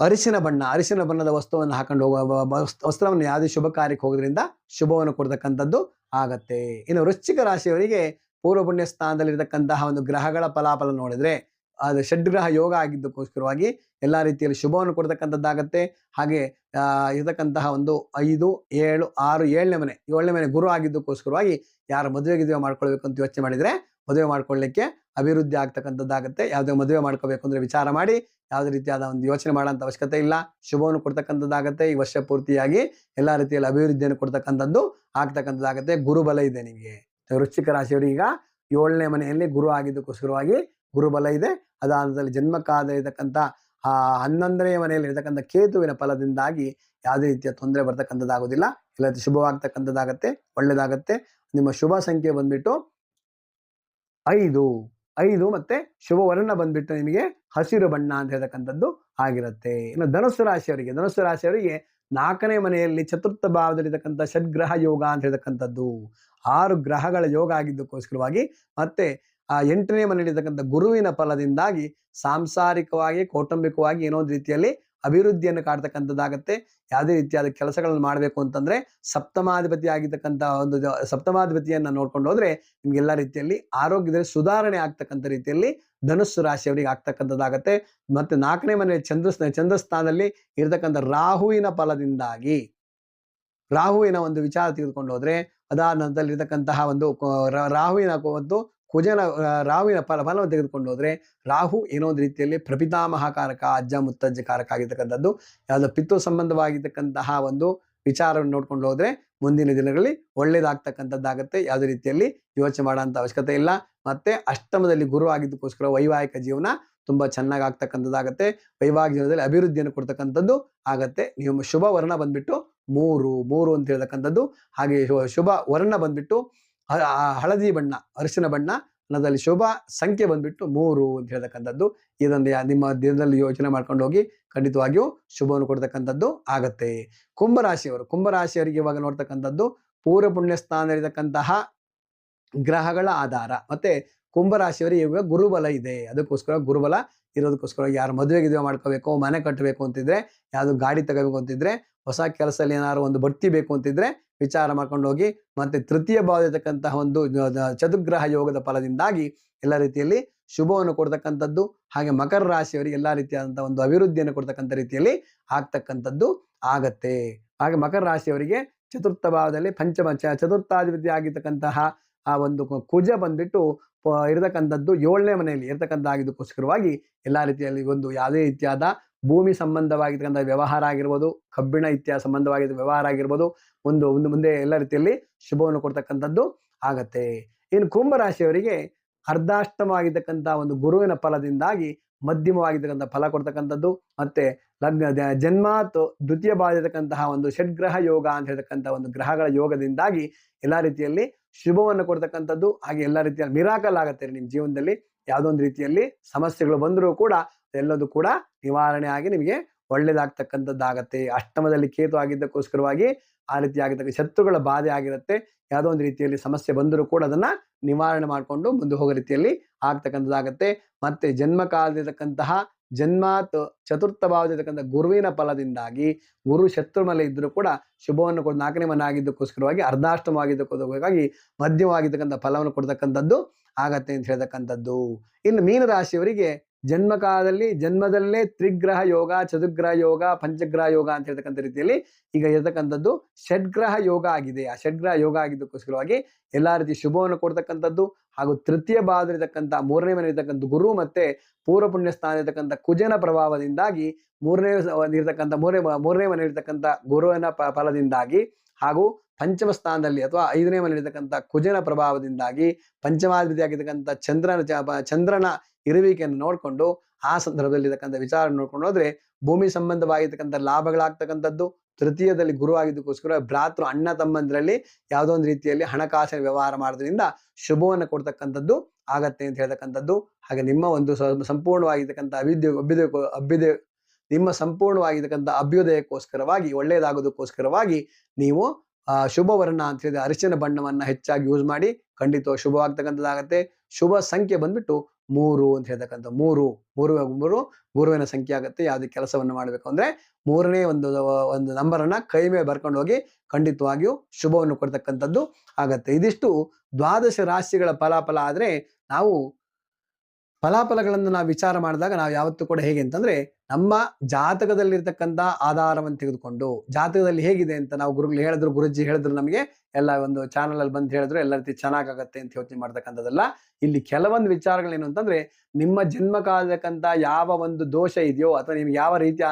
ಅರಿಶಿನ ಬಣ್ಣ, ಅರಿಶಿನ ಬಣ್ಣದ ವಸ್ತುವನ್ನು ಹಾಕೊಂಡು ಹೋಗುವ ವಸ್ತ್ರವನ್ನು ಯಾವುದೇ ಶುಭ ಕಾರ್ಯಕ್ಕೆ ಹೋಗೋದ್ರಿಂದ ಶುಭವನ್ನು ಕೊಡ್ತಕ್ಕಂಥದ್ದು ಆಗತ್ತೆ. ಇನ್ನು ವೃಶ್ಚಿಕ ರಾಶಿಯವರಿಗೆ ಪೂರ್ವ ಪುಣ್ಯ ಸ್ಥಾನದಲ್ಲಿರ್ತಕ್ಕಂತಹ ಒಂದು ಗ್ರಹಗಳ ಫಲಾಫಲ ನೋಡಿದ್ರೆ ಷಡ್ಗ್ರಹ ಯೋಗ ಆಗಿದ್ದಕ್ಕೋಸ್ಕರವಾಗಿ ಎಲ್ಲ ರೀತಿಯಲ್ಲಿ ಶುಭವನ್ನು ಕೊಡ್ತಕ್ಕಂಥದ್ದಾಗತ್ತೆ. ಹಾಗೆ ಇರತಕ್ಕಂತಹ ಒಂದು ಐದು, ಏಳು, ಆರು, ಏಳನೇ ಮನೆ ಏಳನೇ ಮನೆ ಗುರು ಆಗಿದ್ದಕ್ಕೋಸ್ಕರವಾಗಿ ಯಾರು ಮದುವೆ ಗಿದುವೆ ಮಾಡ್ಕೊಳ್ಬೇಕು ಅಂತ ಯೋಚನೆ ಮಾಡಿದರೆ ಮದುವೆ ಮಾಡ್ಕೊಳ್ಳಿಕ್ಕೆ ಅಭಿವೃದ್ಧಿ ಆಗ್ತಕ್ಕಂಥದ್ದಾಗತ್ತೆ. ಯಾವುದೇ ಮದುವೆ ಮಾಡ್ಕೋಬೇಕು ಅಂದರೆ ವಿಚಾರ ಮಾಡಿ, ಯಾವುದೇ ರೀತಿಯಾದ ಒಂದು ಯೋಚನೆ ಮಾಡೋಂಥ ಅವಶ್ಯಕತೆ ಇಲ್ಲ. ಶುಭವನ್ನು ಕೊಡ್ತಕ್ಕಂಥದ್ದಾಗತ್ತೆ. ಈ ವರ್ಷ ಪೂರ್ತಿಯಾಗಿ ಎಲ್ಲ ರೀತಿಯಲ್ಲಿ ಅಭಿವೃದ್ಧಿಯನ್ನು ಕೊಡ್ತಕ್ಕಂಥದ್ದು ಆಗ್ತಕ್ಕಂಥದ್ದಾಗತ್ತೆ. ಗುರುಬಲ ಇದೆ ನಿಮಗೆ. ವೃಶ್ಚಿಕ ರಾಶಿಯವರಿಗೆ ಈಗ ಏಳನೇ ಮನೆಯಲ್ಲಿ ಗುರು ಆಗಿದ್ದಕ್ಕೋಸ್ಕರವಾಗಿ ಗುರುಬಲ ಇದೆ. ಅದಾದಲ್ಲಿ ಜನ್ಮಕ್ಕಾದ ಇರತಕ್ಕಂಥ ಆ ಹನ್ನೊಂದನೇ ಮನೆಯಲ್ಲಿ ಇರತಕ್ಕಂಥ ಕೇತುವಿನ ಫಲದಿಂದಾಗಿ ಯಾವುದೇ ರೀತಿಯ ತೊಂದರೆ ಬರ್ತಕ್ಕಂಥದ್ದಾಗೋದಿಲ್ಲ ಇಲ್ಲ ಶುಭವಾಗ್ತಕ್ಕಂಥದ್ದಾಗತ್ತೆ ಒಳ್ಳೇದಾಗತ್ತೆ ನಿಮ್ಮ ಶುಭ ಸಂಖ್ಯೆ ಬಂದ್ಬಿಟ್ಟು ಐದು. ಐದು ಮತ್ತೆ ಶುಭ ವರ್ಣ ಬಂದ್ಬಿಟ್ಟು ನಿಮಗೆ ಹಸಿರು ಬಣ್ಣ ಅಂತ ಹೇಳ್ತಕ್ಕಂಥದ್ದು ಆಗಿರುತ್ತೆ. ಇನ್ನು ಧನುಸ್ಸು ರಾಶಿಯವರಿಗೆ ಧನುಸ್ಸು ರಾಶಿಯವರಿಗೆ ನಾಲ್ಕನೇ ಮನೆಯಲ್ಲಿ ಚತುರ್ಥ ಭಾವದಲ್ಲಿರ್ತಕ್ಕಂಥ ಷಡ್ಗ್ರಹ ಯೋಗ ಅಂತ ಹೇಳ್ತಕ್ಕಂಥದ್ದು. ಆರು ಗ್ರಹಗಳ ಯೋಗ ಆಗಿದ್ದಕ್ಕೋಸ್ಕರವಾಗಿ ಮತ್ತೆ ಆ ಎಂಟನೇ ಮನೆಯಲ್ಲಿರ್ತಕ್ಕಂಥ ಗುರುವಿನ ಫಲದಿಂದಾಗಿ ಸಾಂಸಾರಿಕವಾಗಿ, ಕೌಟುಂಬಿಕವಾಗಿ ಏನೋ ಒಂದು ರೀತಿಯಲ್ಲಿ ಅಭಿವೃದ್ಧಿಯನ್ನು ಕಾಡ್ತಕ್ಕಂಥದ್ದಾಗತ್ತೆ. ಯಾವುದೇ ರೀತಿಯಾದ ಕೆಲಸಗಳನ್ನು ಮಾಡಬೇಕು ಅಂತಂದ್ರೆ ಸಪ್ತಮಾಧಿಪತಿ ಆಗಿರ್ತಕ್ಕಂಥ ಒಂದು ಸಪ್ತಮಾಧಿಪತಿಯನ್ನು ನೋಡ್ಕೊಂಡು ಹೋದ್ರೆ ನಿಮ್ಗೆಲ್ಲ ರೀತಿಯಲ್ಲಿ ಆರೋಗ್ಯದಲ್ಲಿ ಸುಧಾರಣೆ ಆಗ್ತಕ್ಕಂಥ ರೀತಿಯಲ್ಲಿ ಧನುಸ್ಸು ರಾಶಿಯವರಿಗೆ ಆಗ್ತಕ್ಕಂಥದ್ದಾಗತ್ತೆ. ಮತ್ತೆ ನಾಲ್ಕನೇ ಮನೆ ಚಂದ್ರ ಚಂದ್ರಸ್ಥಾನದಲ್ಲಿ ಇರತಕ್ಕಂಥ ರಾಹುವಿನ ಫಲದಿಂದಾಗಿ, ರಾಹುವಿನ ಒಂದು ವಿಚಾರ ತೆಗೆದುಕೊಂಡು ಹೋದ್ರೆ ಅದಾದ ನಂತರ ಇರತಕ್ಕಂತಹ ಒಂದು ರಾಹುವಿನ ಒಂದು ಕುಜನ ರಾಹುವಿನ ಫಲ, ಫಲವನ್ನು ತೆಗೆದುಕೊಂಡು ಹೋದರೆ ರಾಹು ಏನೋ ಒಂದು ರೀತಿಯಲ್ಲಿ ಪ್ರಪಿತಾಮಹಾಕಾರಕ, ಅಜ್ಜ ಮುತ್ತಜ್ಜ ಕಾರಕ ಆಗಿರ್ತಕ್ಕಂಥದ್ದು ಯಾವುದೋ ಪಿತ್ತು ಸಂಬಂಧವಾಗಿರ್ತಕ್ಕಂತಹ ಒಂದು ವಿಚಾರವನ್ನು ನೋಡ್ಕೊಂಡು ಹೋದರೆ ಮುಂದಿನ ದಿನಗಳಲ್ಲಿ ಒಳ್ಳೇದಾಗ್ತಕ್ಕಂಥದ್ದಾಗತ್ತೆ. ಯಾವುದೇ ರೀತಿಯಲ್ಲಿ ಯೋಚನೆ ಮಾಡೋಂಥ ಅವಶ್ಯಕತೆ ಇಲ್ಲ. ಮತ್ತೆ ಅಷ್ಟಮದಲ್ಲಿ ಗುರು ಆಗಿದ್ದಕ್ಕೋಸ್ಕರ ವೈವಾಹಿಕ ಜೀವನ ತುಂಬ ಚೆನ್ನಾಗಿ ಆಗ್ತಕ್ಕಂಥದ್ದಾಗತ್ತೆ ವೈವಾಹಿಕ ಜೀವನದಲ್ಲಿ ಅಭಿವೃದ್ಧಿಯನ್ನು ಕೊಡ್ತಕ್ಕಂಥದ್ದು ಆಗತ್ತೆ. ನಿಮ್ಮ ಶುಭ ವರ್ಣ ಬಂದ್ಬಿಟ್ಟು ಮೂರು ಮೂರು ಅಂತ ಹೇಳ್ತಕ್ಕಂಥದ್ದು. ಹಾಗೆ ಶುಭ ವರ್ಣ ಬಂದ್ಬಿಟ್ಟು ಹಳದಿ ಬಣ್ಣ, ಅರಿಶಿನ ಬಣ್ಣ ಅನ್ನೋದಲ್ಲಿ ಶುಭ ಸಂಖ್ಯೆ ಬಂದ್ಬಿಟ್ಟು ಮೂರು ಅಂತ ಹೇಳ್ತಕ್ಕಂಥದ್ದು. ಇದೊಂದು ನಿಮ್ಮ ದಿನದಲ್ಲಿ ಯೋಚನೆ ಮಾಡ್ಕೊಂಡು ಹೋಗಿ ಖಂಡಿತವಾಗಿಯೂ ಶುಭವನ್ನು ಕೊಡ್ತಕ್ಕಂಥದ್ದು ಆಗತ್ತೆ. ಕುಂಭರಾಶಿಯವರು ಕುಂಭರಾಶಿಯವರಿಗೆ ಇವಾಗ ನೋಡ್ತಕ್ಕಂಥದ್ದು ಪೂರ್ವ ಪುಣ್ಯ ಸ್ಥಾನದಲ್ಲಿರ್ತಕ್ಕಂತಹ ಗ್ರಹಗಳ ಆಧಾರ. ಮತ್ತೆ ಕುಂಭರಾಶಿಯವರಿಗೆ ಇವಾಗ ಗುರುಬಲ ಇದೆ. ಅದಕ್ಕೋಸ್ಕರ ಗುರುಬಲ ಇರೋದಕ್ಕೋಸ್ಕರ ಯಾರು ಮದುವೆ ಗಿದುವೆ ಮಾಡ್ಕೋಬೇಕು, ಮನೆ ಕಟ್ಟಬೇಕು ಅಂತಿದ್ರೆ, ಯಾವುದು ಗಾಡಿ ತಗೋಬೇಕು ಅಂತಿದ್ರೆ, ಹೊಸ ಕೆಲಸದಲ್ಲಿ ಏನಾದ್ರು ಒಂದು ಬಡ್ತಿ ಬೇಕು ಅಂತಿದ್ರೆ ವಿಚಾರ ಮಾಡ್ಕೊಂಡು ಹೋಗಿ ಮತ್ತೆ ತೃತೀಯ ಭಾವದತಕ್ಕಂತಹ ಒಂದು ಚತುರ್ಗ್ರಹ ಯೋಗದ ಫಲದಿಂದಾಗಿ ಎಲ್ಲ ರೀತಿಯಲ್ಲಿ ಶುಭವನ್ನು ಕೊಡ್ತಕ್ಕಂಥದ್ದು ಹಾಗೆ ಮಕರ ರಾಶಿಯವರಿಗೆ ಎಲ್ಲ ರೀತಿಯಾದಂತಹ ಒಂದು ಅಭಿವೃದ್ಧಿಯನ್ನು ಕೊಡ್ತಕ್ಕಂಥ ರೀತಿಯಲ್ಲಿ ಆಗ್ತಕ್ಕಂಥದ್ದು ಆಗತ್ತೆ. ಹಾಗೆ ಮಕರ ರಾಶಿಯವರಿಗೆ ಚತುರ್ಥ ಭಾವದಲ್ಲಿ ಪಂಚಮ ಚತುರ್ಥಾಧಿಪತಿ ಆಗಿರ್ತಕ್ಕಂತಹ ಆ ಒಂದು ಕುಜ ಬಂದ್ಬಿಟ್ಟು ಇರತಕ್ಕಂಥದ್ದು ಏಳನೇ ಮನೆಯಲ್ಲಿ ಇರತಕ್ಕಂಥ ಆಗಿದ್ದಕ್ಕೋಸ್ಕರವಾಗಿ ಎಲ್ಲ ರೀತಿಯಲ್ಲಿ ಒಂದು ಯಾವುದೇ ರೀತಿಯಾದ ಭೂಮಿ ಸಂಬಂಧವಾಗಿರ್ತಕ್ಕಂಥ ವ್ಯವಹಾರ ಆಗಿರ್ಬೋದು, ಕಬ್ಬಿಣ ಇತ್ಯಾ ಸಂಬಂಧವಾಗಿದ್ದ ವ್ಯವಹಾರ ಆಗಿರ್ಬೋದು, ಒಂದು ಒಂದು ಮುಂದೆ ಎಲ್ಲ ರೀತಿಯಲ್ಲಿ ಶುಭವನ್ನು ಕೊಡ್ತಕ್ಕಂಥದ್ದು ಆಗತ್ತೆ. ಇನ್ನು ಕುಂಭರಾಶಿಯವರಿಗೆ ಅರ್ಧಾಷ್ಟಮವಾಗಿರ್ತಕ್ಕಂಥ ಒಂದು ಗುರುವಿನ ಫಲದಿಂದಾಗಿ ಮಧ್ಯಮವಾಗಿರ್ತಕ್ಕಂಥ ಫಲ ಕೊಡ್ತಕ್ಕಂಥದ್ದು. ಮತ್ತೆ ಲಗ್ನ ಜನ್ಮಾತು ದ್ವಿತೀಯ ಬಾಧಿರ್ತಕ್ಕಂತಹ ಒಂದು ಷಡ್ಗ್ರಹ ಯೋಗ ಅಂತ ಹೇಳ್ತಕ್ಕಂಥ ಒಂದು ಗ್ರಹಗಳ ಯೋಗದಿಂದಾಗಿ ಎಲ್ಲ ರೀತಿಯಲ್ಲಿ ಶುಭವನ್ನು ಕೊಡ್ತಕ್ಕಂಥದ್ದು. ಹಾಗೆ ಎಲ್ಲ ರೀತಿಯಲ್ಲಿ ಮಿರಾಕಲ್ ಆಗುತ್ತೆ ನಿಮ್ಮ ಜೀವನದಲ್ಲಿ. ಯಾವುದೋ ಒಂದು ರೀತಿಯಲ್ಲಿ ಸಮಸ್ಯೆಗಳು ಬಂದರೂ ಕೂಡ, ಎಲ್ಲದೂ ಕೂಡ ನಿವಾರಣೆ ಆಗಿ ನಿಮಗೆ ಒಳ್ಳೇದಾಗ್ತಕ್ಕಂಥದ್ದಾಗತ್ತೆ. ಅಷ್ಟಮದಲ್ಲಿ ಕೇತು ಆಗಿದ್ದಕ್ಕೋಸ್ಕರವಾಗಿ ಆ ರೀತಿ ಆಗಿರ್ತಕ್ಕ ಶತ್ರುಗಳ ಬಾಧೆ ಆಗಿರುತ್ತೆ. ಯಾವುದೋ ಒಂದು ರೀತಿಯಲ್ಲಿ ಸಮಸ್ಯೆ ಬಂದರೂ ಕೂಡ ಅದನ್ನ ನಿವಾರಣೆ ಮಾಡಿಕೊಂಡು ಮುಂದೆ ಹೋಗೋ ರೀತಿಯಲ್ಲಿ ಆಗ್ತಕ್ಕಂಥದ್ದಾಗತ್ತೆ. ಮತ್ತೆ ಜನ್ಮ ಕಾಲದಿರತಕ್ಕಂತಹ ಜನ್ಮಾತ್ ಚತುರ್ಥ ಭಾವದಿರತಕ್ಕಂಥ ಗುರುವಿನ ಫಲದಿಂದಾಗಿ ಗುರು ಶತ್ರು ಮೇಲೆ ಇದ್ರೂ ಕೂಡ ಶುಭವನ್ನು ಕೊಡ, ನಾಲ್ಕನೇ ಮನೆ ಆಗಿದ್ದಕ್ಕೋಸ್ಕರವಾಗಿ ಅರ್ಧಾಷ್ಟಮವಾಗಿದ್ದಕ್ಕೋಸ್ಕರವಾಗಿ ಮಧ್ಯಮವಾಗಿರ್ತಕ್ಕಂಥ ಫಲವನ್ನು ಕೊಡ್ತಕ್ಕಂಥದ್ದು ಆಗತ್ತೆ ಅಂತ ಹೇಳ್ತಕ್ಕಂಥದ್ದು. ಇನ್ನು ಮೀನ ರಾಶಿಯವರಿಗೆ ಜನ್ಮ ಕಾಲದಲ್ಲಿ ಜನ್ಮದಲ್ಲೇ ತ್ರಿಗ್ರಹ ಯೋಗ, ಚತುಗ್ರಹ ಯೋಗ, ಪಂಚಗ್ರಹ ಯೋಗ ಅಂತ ಹೇಳ್ತಕ್ಕಂಥ ರೀತಿಯಲ್ಲಿ ಈಗ ಇರತಕ್ಕಂಥದ್ದು ಷಡ್ಗ್ರಹ ಯೋಗ ಆಗಿದೆ. ಆ ಷಡ್ಗ್ರಹ ಯೋಗ ಆಗಿದ್ದಕ್ಕೋಸ್ಕರವಾಗಿ ಎಲ್ಲಾ ರೀತಿ ಶುಭವನ್ನು ಕೊಡ್ತಕ್ಕಂಥದ್ದು ಹಾಗೂ ತೃತೀಯ ಭಾಗದಲ್ಲಿರ್ತಕ್ಕಂಥ ಮೂರನೇ ಮನೆ ಇರತಕ್ಕಂಥ ಗುರು ಮತ್ತೆ ಪೂರ್ವ ಪುಣ್ಯ ಸ್ಥಾನ ಇರತಕ್ಕಂಥ ಕುಜನ ಪ್ರಭಾವದಿಂದಾಗಿ ಮೂರನೇ ಇರತಕ್ಕಂಥ ಮೂರನೇ ಮೂರನೇ ಮನೆ ಇರತಕ್ಕಂಥ ಗುರುವಿನ ಫಲದಿಂದಾಗಿ ಹಾಗೂ ಪಂಚಮ ಸ್ಥಾನದಲ್ಲಿ ಅಥವಾ ಐದನೇ ಮನೆ ಇರತಕ್ಕಂಥ ಕುಜನ ಪ್ರಭಾವದಿಂದಾಗಿ ಪಂಚಮಾಧಿಪತಿ ಆಗಿರ್ತಕ್ಕಂಥ ಚಂದ್ರನ ಚಂದ್ರನ ಇರುವಿಕೆಯನ್ನು ನೋಡಿಕೊಂಡು ಆ ಸಂದರ್ಭದಲ್ಲಿ ಇರತಕ್ಕಂಥ ವಿಚಾರ ನೋಡ್ಕೊಂಡು ಹೋದ್ರೆ ಭೂಮಿ ಸಂಬಂಧವಾಗಿರ್ತಕ್ಕಂಥ ಲಾಭಗಳಾಗ್ತಕ್ಕಂಥದ್ದು, ತೃತೀಯದಲ್ಲಿ ಗುರುವಾಗಿದ್ದಕ್ಕೋಸ್ಕರ ಭ್ರಾತೃ ಅಣ್ಣ ತಮ್ಮಂದರಲ್ಲಿ ಯಾವುದೋ ಒಂದು ರೀತಿಯಲ್ಲಿ ಹಣಕಾಸಿನ ವ್ಯವಹಾರ ಮಾಡೋದ್ರಿಂದ ಶುಭವನ್ನು ಕೊಡ್ತಕ್ಕಂಥದ್ದು ಆಗತ್ತೆ ಅಂತ ಹೇಳ್ತಕ್ಕಂಥದ್ದು. ಹಾಗೆ ನಿಮ್ಮ ಒಂದು ಸಂಪೂರ್ಣವಾಗಿರ್ತಕ್ಕಂಥ ಅಭಿದ್ಯ, ಅಭ್ಯುದಯ ಅಭ್ಯುದಯ, ನಿಮ್ಮ ಸಂಪೂರ್ಣವಾಗಿರ್ತಕ್ಕಂಥ ಅಭ್ಯುದಯಕ್ಕೋಸ್ಕರವಾಗಿ, ಒಳ್ಳೆಯದಾಗೋದಕ್ಕೋಸ್ಕರವಾಗಿ ನೀವು, ಆ ಶುಭ ವರ್ಣ ಅಂತ ಹೇಳಿದ್ರೆ ಅರಿಶಿನ ಬಣ್ಣವನ್ನ ಹೆಚ್ಚಾಗಿ ಯೂಸ್ ಮಾಡಿ ಖಂಡಿತ ಶುಭವಾಗ್ತಕ್ಕಂಥದ್ದಾಗತ್ತೆ. ಶುಭ ಸಂಖ್ಯೆ ಬಂದ್ಬಿಟ್ಟು ಮೂರು ಅಂತ ಹೇಳ್ತಕ್ಕಂಥ ಮೂರು ಮೂರು ಮೂರು ಗುರುವಿನ ಸಂಖ್ಯೆ ಆಗುತ್ತೆ. ಯಾವುದೇ ಕೆಲಸವನ್ನು ಮಾಡಬೇಕು ಅಂದ್ರೆ ಮೂರನೇ ಒಂದು ಒಂದು ನಂಬರನ್ನ ಕೈ ಮೇಲೆ ಬರ್ಕೊಂಡು ಹೋಗಿ ಖಂಡಿತವಾಗಿಯೂ ಶುಭವನ್ನು ಕೊಡ್ತಕ್ಕಂಥದ್ದು ಆಗತ್ತೆ. ಇದಿಷ್ಟು ದ್ವಾದಶ ರಾಶಿಗಳ ಫಲಾಫಲ ಆದ್ರೆ ನಾವು ಫಲಾಫಲಗಳನ್ನು ನಾವು ವಿಚಾರ ಮಾಡಿದಾಗ ನಾವು ಯಾವತ್ತೂ ಕೂಡ ಹೇಗೆ ಅಂತಂದ್ರೆ ನಮ್ಮ ಜಾತಕದಲ್ಲಿರ್ತಕ್ಕಂಥ ಆಧಾರವನ್ನು ತೆಗೆದುಕೊಂಡು ಜಾತಕದಲ್ಲಿ ಹೇಗಿದೆ ಅಂತ ನಾವು ಗುರುಗಳು ಹೇಳಿದ್ರು, ಗುರುಜಿ ಹೇಳಿದ್ರು ನಮಗೆ, ಎಲ್ಲ ಒಂದು ಚಾನಲ್ ಅಲ್ಲಿ ಬಂದು ಹೇಳಿದ್ರು, ಎಲ್ಲ ರೀತಿ ಚೆನ್ನಾಗಾಗತ್ತೆ ಅಂತ ಯೋಚನೆ ಮಾಡ್ತಕ್ಕಂಥದ್ದಲ್ಲ. ಇಲ್ಲಿ ಕೆಲವೊಂದು ವಿಚಾರಗಳೇನು ಅಂತಂದ್ರೆ ನಿಮ್ಮ ಜನ್ಮ ಕಾಲದಕ್ಕಂತ ಯಾವ ಒಂದು ದೋಷ ಇದೆಯೋ ಅಥವಾ ನಿಮ್ಗೆ ಯಾವ ರೀತಿಯ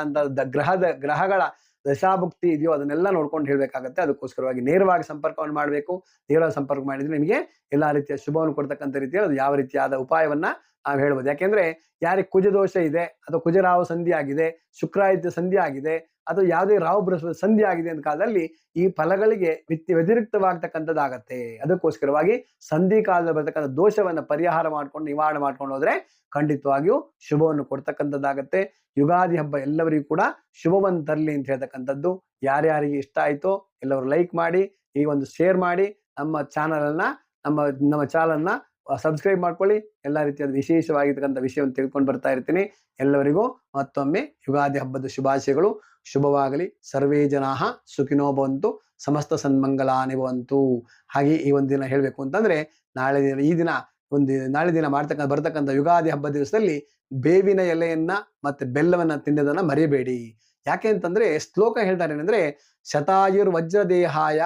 ಗ್ರಹದ, ಗ್ರಹಗಳ ದಶಾಭುಕ್ತಿ ಇದೆಯೋ ಅದನ್ನೆಲ್ಲ ನೋಡ್ಕೊಂಡು ಹೇಳ್ಬೇಕಾಗತ್ತೆ. ಅದಕ್ಕೋಸ್ಕರವಾಗಿ ನೇರವಾಗಿ ಸಂಪರ್ಕವನ್ನು ಮಾಡಬೇಕು. ನೇರವಾಗಿ ಸಂಪರ್ಕ ಮಾಡಿದ್ರೆ ನಿಮಗೆ ಎಲ್ಲಾ ರೀತಿಯ ಶುಭವನ್ನು ಕೊಡ್ತಕ್ಕಂಥ ರೀತಿಯಲ್ಲಿ ಅದು ಯಾವ ರೀತಿಯಾದ ಉಪಾಯವನ್ನ ನಾವು ಹೇಳ್ಬೋದು. ಯಾಕೆಂದ್ರೆ ಯಾರಿಗೆ ಕುಜ ದೋಷ ಇದೆ ಅಥವಾ ಕುಜರಾವು ಸಂಧಿ ಆಗಿದೆ ಶುಕ್ರಾಯುಧ ಸಂಧಿ ಆಗಿದೆ ಅಥವಾ ಯಾವುದೇ ರಾಹು ಬೃಹಸ್ಪತಿ ಸಂಧಿ ಆಗಿದೆ ಅಂತ ಕಾಲದಲ್ಲಿ ಈ ಫಲಗಳಿಗೆ ವ್ಯಕ್ತಿ ವ್ಯತಿರಿಕ್ತವಾಗ್ತಕ್ಕಂಥದ್ದಾಗತ್ತೆ. ಅದಕ್ಕೋಸ್ಕರವಾಗಿ ಸಂಧಿ ಕಾಲದಲ್ಲಿ ಬರ್ತಕ್ಕಂಥ ದೋಷವನ್ನು ಪರಿಹಾರ ಮಾಡ್ಕೊಂಡು, ನಿವಾರಣೆ ಮಾಡ್ಕೊಂಡು ಹೋದ್ರೆ ಖಂಡಿತವಾಗಿಯೂ ಶುಭವನ್ನು ಕೊಡ್ತಕ್ಕಂಥದ್ದಾಗತ್ತೆ. ಯುಗಾದಿ ಹಬ್ಬ ಎಲ್ಲರಿಗೂ ಕೂಡ ಶುಭವನ್ನು ತರಲಿ ಅಂತ ಹೇಳ್ತಕ್ಕಂಥದ್ದು. ಯಾರ್ಯಾರಿಗೆ ಇಷ್ಟ ಆಯ್ತೋ ಎಲ್ಲರೂ ಲೈಕ್ ಮಾಡಿ, ಈ ಒಂದು ಶೇರ್ ಮಾಡಿ ನಮ್ಮ ಚಾನಲ್ ಅನ್ನ, ನಮ್ಮ ನಮ್ಮ ಚಾನಲ್ನ ಸಬ್ಸ್ಕ್ರೈಬ್ ಮಾಡ್ಕೊಳ್ಳಿ. ಎಲ್ಲ ರೀತಿಯಾದ ವಿಶೇಷವಾಗಿರ್ತಕ್ಕಂಥ ವಿಷಯವನ್ನು ತಿಳ್ಕೊಂಡು ಬರ್ತಾ ಇರ್ತೀನಿ. ಎಲ್ಲರಿಗೂ ಮತ್ತೊಮ್ಮೆ ಯುಗಾದಿ ಹಬ್ಬದ ಶುಭಾಶಯಗಳು. ಶುಭವಾಗಲಿ. ಸರ್ವೇ ಜನಾ ಸುಖಿನೋ ಭವಂತು. ಸಮಸ್ತ ಸನ್ಮಂಗಲ ಭವಂತು ಹಾಗೆ ಈ ಒಂದು ದಿನ ಹೇಳಬೇಕು ಅಂತಂದ್ರೆ, ನಾಳೆ ದಿನ, ಈ ದಿನ ಒಂದು ನಾಳೆ ದಿನ ಮಾಡ್ತಕ್ಕಂಥ ಬರ್ತಕ್ಕಂಥ ಯುಗಾದಿ ಹಬ್ಬದ ದಿವಸದಲ್ಲಿ ಬೇವಿನ ಎಲೆಯನ್ನ ಮತ್ತೆ ಬೆಲ್ಲವನ್ನ ತಿನ್ನೋದನ್ನ ಮರೆಯಬೇಡಿ ಯಾಕೆ ಅಂತಂದ್ರೆ, ಶ್ಲೋಕ ಹೇಳ್ತಾರೆ ಏನಂದ್ರೆ ಶತಾಯುರ್ ವಜ್ರದೇಹಾಯ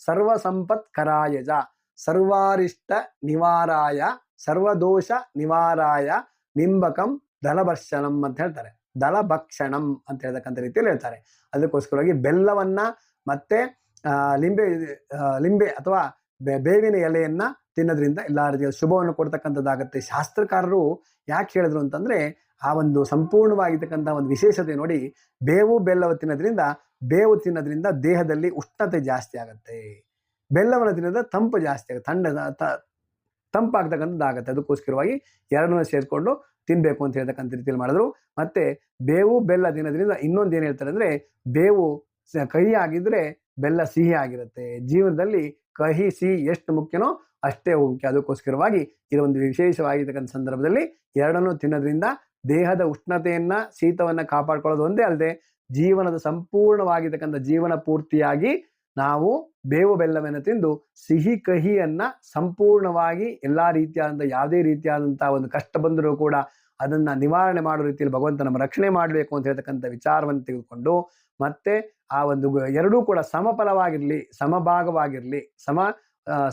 ಸರ್ವ ಸಂಪತ್ ಕರಾಯಜ ಸರ್ವಾರಿಷ್ಟ ನಿವಾರಾಯ ಸರ್ವದೋಷ ನಿವಾರಾಯ ನಿಂಬಕಂ ದಲಭರ್ಷಣಂ ಅಂತ ಹೇಳ್ತಾರೆ. ದಲಭಕ್ಷಣಂ ಅಂತ ಹೇಳ್ತಕ್ಕಂಥ ರೀತಿಯಲ್ಲಿ ಹೇಳ್ತಾರೆ. ಅದಕ್ಕೋಸ್ಕರವಾಗಿ ಬೆಲ್ಲವನ್ನ ಮತ್ತೆ ಲಿಂಬೆ ಲಿಂಬೆ ಅಥವಾ ಬೇವಿನ ಎಲೆಯನ್ನ ತಿನ್ನೋದ್ರಿಂದ ಎಲ್ಲ ರೀತಿಯ ಶುಭವನ್ನು ಕೊಡ್ತಕ್ಕಂಥದ್ದಾಗುತ್ತೆ. ಶಾಸ್ತ್ರಕಾರರು ಯಾಕೆ ಹೇಳಿದ್ರು ಅಂತಂದ್ರೆ, ಆ ಒಂದು ಸಂಪೂರ್ಣವಾಗಿರ್ತಕ್ಕಂಥ ಒಂದು ವಿಶೇಷತೆ ನೋಡಿ, ಬೇವು, ಬೆಲ್ಲವ ತಿನ್ನೋದ್ರಿಂದ, ಬೇವು ತಿನ್ನೋದ್ರಿಂದ ದೇಹದಲ್ಲಿ ಉಷ್ಣತೆ ಜಾಸ್ತಿ ಆಗುತ್ತೆ. ಬೆಲ್ಲವನ್ನು ತಿನ್ನೋದ್ರೆ ತಂಪು ಜಾಸ್ತಿ ಆಗುತ್ತೆ. ತಂಡ ತಂಪಾಗ್ತಕ್ಕಂಥದ್ದಾಗುತ್ತೆ ಅದಕ್ಕೋಸ್ಕರವಾಗಿ ಎರಡನ್ನೂ ಸೇರಿಕೊಂಡು ತಿನ್ನಬೇಕು ಅಂತ ಹೇಳ್ತಕ್ಕಂಥ ರೀತಿಯಲ್ಲಿ ಮಾಡಿದ್ರು. ಮತ್ತೆ ಬೇವು, ಬೆಲ್ಲ ತಿನ್ನೋದ್ರಿಂದ ಇನ್ನೊಂದು ಏನು ಹೇಳ್ತಾರೆ ಅಂದ್ರೆ ಬೇವು ಕಹಿ ಆಗಿದ್ರೆ ಬೆಲ್ಲ ಸಿಹಿ ಆಗಿರುತ್ತೆ. ಜೀವನದಲ್ಲಿ ಕಹಿ, ಸಿಹಿ ಎಷ್ಟು ಮುಖ್ಯನೋ ಅಷ್ಟೇ ಮುಖ್ಯ. ಅದಕ್ಕೋಸ್ಕರವಾಗಿ ಇದೊಂದು ವಿಶೇಷವಾಗಿರ್ತಕ್ಕಂಥ ಸಂದರ್ಭದಲ್ಲಿ ಎರಡನ್ನೂ ತಿನ್ನೋದ್ರಿಂದ ದೇಹದ ಉಷ್ಣತೆಯನ್ನ, ಶೀತವನ್ನ ಕಾಪಾಡ್ಕೊಳ್ಳೋದು ಒಂದೇ ಅಲ್ಲದೆ ಜೀವನದ ಸಂಪೂರ್ಣವಾಗಿರ್ತಕ್ಕಂಥ ಜೀವನ ಪೂರ್ತಿಯಾಗಿ ನಾವು ಬೇವು ಬೆಲ್ಲವನ್ನು ತಿಂದು ಸಿಹಿ ಕಹಿಯನ್ನ ಸಂಪೂರ್ಣವಾಗಿ ಎಲ್ಲಾ ರೀತಿಯಾದಂಥ ಯಾವುದೇ ರೀತಿಯಾದಂಥ ಒಂದು ಕಷ್ಟ ಬಂದರೂ ಕೂಡ ಅದನ್ನ ನಿವಾರಣೆ ಮಾಡೋ ರೀತಿಯಲ್ಲಿ ಭಗವಂತ ನಮ್ಮ ರಕ್ಷಣೆ ಮಾಡಬೇಕು ಅಂತ ಹೇಳ್ತಕ್ಕಂಥ ವಿಚಾರವನ್ನು ತೆಗೆದುಕೊಂಡು ಮತ್ತೆ ಆ ಒಂದು ಎರಡೂ ಕೂಡ ಸಮಫಲವಾಗಿರ್ಲಿ, ಸಮಭಾಗವಾಗಿರಲಿ, ಸಮ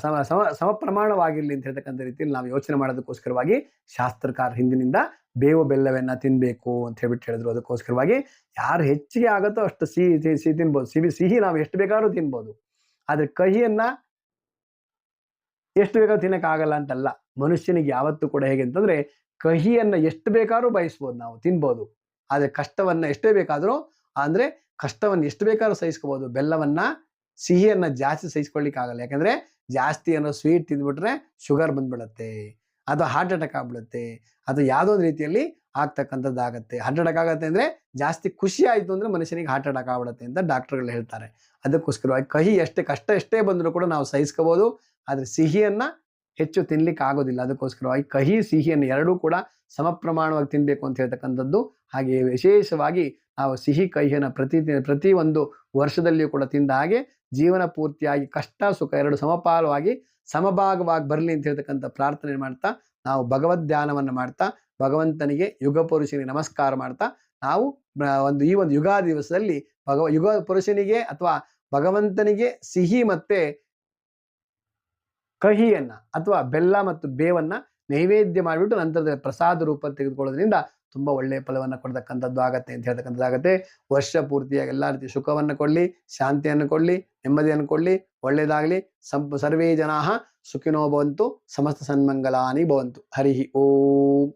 ಸಮ ಸಮ ಸಮ ಪ್ರಮಾಣವಾಗಿರ್ಲಿ ಅಂತ ಹೇಳ್ತಕ್ಕಂಥ ರೀತಿಯಲ್ಲಿ ನಾವು ಯೋಚನೆ ಮಾಡೋದಕ್ಕೋಸ್ಕರವಾಗಿ ಶಾಸ್ತ್ರಕಾರ ಹಿಂದಿನಿಂದ ಬೇವು ಬೆಲ್ಲವನ್ನ ತಿನ್ನಬೇಕು ಅಂತ ಹೇಳ್ಬಿಟ್ಟು ಹೇಳಿದ್ರು. ಅದಕ್ಕೋಸ್ಕರವಾಗಿ ಯಾರು ಹೆಚ್ಚಿಗೆ ಆಗುತ್ತೋ ಅಷ್ಟು ಸಿಹಿ ಸಿಹಿ ತಿನ್ಬೋದು. ಸಿಹಿ ಸಿಹಿ ನಾವು ಎಷ್ಟು ಬೇಕಾದ್ರೂ ತಿನ್ಬೋದು. ಆದ್ರೆ ಕಹಿಯನ್ನ ಎಷ್ಟು ಬೇಕಾದ್ರೂ ತಿನ್ನಕ್ಕಾಗಲ್ಲ ಅಂತಲ್ಲ. ಮನುಷ್ಯನಿಗೆ ಯಾವತ್ತೂ ಕೂಡ ಹೇಗೆ ಅಂತಂದ್ರೆ, ಕಹಿಯನ್ನ ಎಷ್ಟು ಬೇಕಾದ್ರೂ ಬಯಸ್ಬೋದು ನಾವು, ತಿನ್ಬೋದು. ಆದರೆ ಕಷ್ಟವನ್ನ ಎಷ್ಟೇ ಬೇಕಾದರೂ, ಅಂದ್ರೆ ಕಷ್ಟವನ್ನು ಎಷ್ಟು ಬೇಕಾದ್ರೂ ಸಹಿಸ್ಕೋಬಹುದು ಬೆಲ್ಲವನ್ನ, ಸಿಹಿಯನ್ನ ಜಾಸ್ತಿ ಸಹಿಸ್ಕೊಳ್ಳಿಕ್ಕಾಗಲ್ಲ ಯಾಕಂದ್ರೆ ಜಾಸ್ತಿ ಅನ್ನೋ ಸ್ವೀಟ್ ತಿಂದ್ಬಿಟ್ರೆ ಶುಗರ್ ಬಂದ್ಬಿಡತ್ತೆ ಅಥವಾ ಹಾರ್ಟ್ ಅಟ್ಯಾಕ್ ಆಗ್ಬಿಡುತ್ತೆ ಅಥವಾ ಯಾವುದೋ ರೀತಿಯಲ್ಲಿ ಆಗ್ತಕ್ಕಂಥದ್ದು ಆಗುತ್ತೆ ಹಾರ್ಟ್ ಅಟ್ಯಾಕ್ ಆಗತ್ತೆ ಅಂದ್ರೆ ಜಾಸ್ತಿ ಖುಷಿ ಆಯ್ತು ಅಂದ್ರೆ ಮನುಷ್ಯನಿಗೆ ಹಾರ್ಟ್ ಅಟ್ಯಾಕ್ ಆಗ್ಬಿಡುತ್ತೆ ಅಂತ ಡಾಕ್ಟರ್ಗಳು ಹೇಳ್ತಾರೆ. ಅದಕ್ಕೋಸ್ಕರವಾಗಿ ಕಹಿ ಎಷ್ಟೇ ಕಷ್ಟ ಎಷ್ಟೇ ಬಂದರೂ ಕೂಡ ನಾವು ಸಹಿಸ್ಕೋಬೋದು, ಆದರೆ ಸಿಹಿಯನ್ನು ಹೆಚ್ಚು ತಿನ್ಲಿಕ್ಕೆ ಆಗೋದಿಲ್ಲ. ಅದಕ್ಕೋಸ್ಕರವಾಗಿ ಕಹಿ, ಸಿಹಿಯನ್ನು ಎರಡೂ ಕೂಡ ಸಮ ಪ್ರಮಾಣವಾಗಿ ತಿನ್ಬೇಕು ಅಂತ ಹೇಳ್ತಕ್ಕಂಥದ್ದು. ಹಾಗೆ ವಿಶೇಷವಾಗಿ ನಾವು ಸಿಹಿ ಕಹಿಯನ್ನು ಪ್ರತಿ ಪ್ರತಿ ಒಂದು ವರ್ಷದಲ್ಲಿಯೂ ಕೂಡ ತಿಂದ ಹಾಗೆ ಜೀವನ ಪೂರ್ತಿಯಾಗಿ ಕಷ್ಟ, ಸುಖ ಎರಡು ಸಮಪಾಲವಾಗಿ ಸಮಭಾಗವಾಗಿ ಬರಲಿ ಅಂತ ಹೇಳ್ತಕ್ಕಂಥ ಪ್ರಾರ್ಥನೆ ಮಾಡ್ತಾ, ನಾವು ಭಗವದ್ ಧ್ಯಾನವನ್ನು ಮಾಡ್ತಾ ಭಗವಂತನಿಗೆ ಯುಗ ಪುರುಷನಿಗೆ ನಮಸ್ಕಾರ ಮಾಡ್ತಾ ನಾವು ಒಂದು ಈ ಒಂದು ಯುಗಾದಿ ದಿವಸದಲ್ಲಿ ಭಗವ, ಯುಗ ಪುರುಷನಿಗೆ ಅಥವಾ ಭಗವಂತನಿಗೆ ಸಿಹಿ ಮತ್ತೆ ಕಹಿಯನ್ನ ಅಥವಾ ಬೆಲ್ಲ ಮತ್ತು ಬೇವನ್ನ ನೈವೇದ್ಯ ಮಾಡಿಬಿಟ್ಟು ನಂತರದ ಪ್ರಸಾದ ರೂಪ ತೆಗೆದುಕೊಳ್ಳೋದ್ರಿಂದ ತುಂಬಾ ಒಳ್ಳೆಯ ಫಲವನ್ನು ಕೊಡ್ತಕ್ಕಂಥದ್ದು ಆಗತ್ತೆ ಅಂತ ಹೇಳ್ತಕ್ಕಂಥದ್ದಾಗತ್ತೆ ವರ್ಷ ಪೂರ್ತಿಯಾಗಿ ಎಲ್ಲ ರೀತಿ ಸುಖವನ್ನು ಕೊಡ್ಲಿ, ಶಾಂತಿಯನ್ನು ಕೊಡ್ಲಿ, ನೆಮ್ಮದಿಯನ್ನು ಕೊಡ್ಲಿ, ಒಳ್ಳೇದಾಗ್ಲಿ. ಸಂಪ, ಸರ್ವೇ ಜನಾ ಸುಖಿನೋ ಭವಂತು, ಸಮಸ್ತ ಸನ್ಮಂಗಲಾನಿ ಭವಂತು. ಹರಿಹಿ ಓಂ.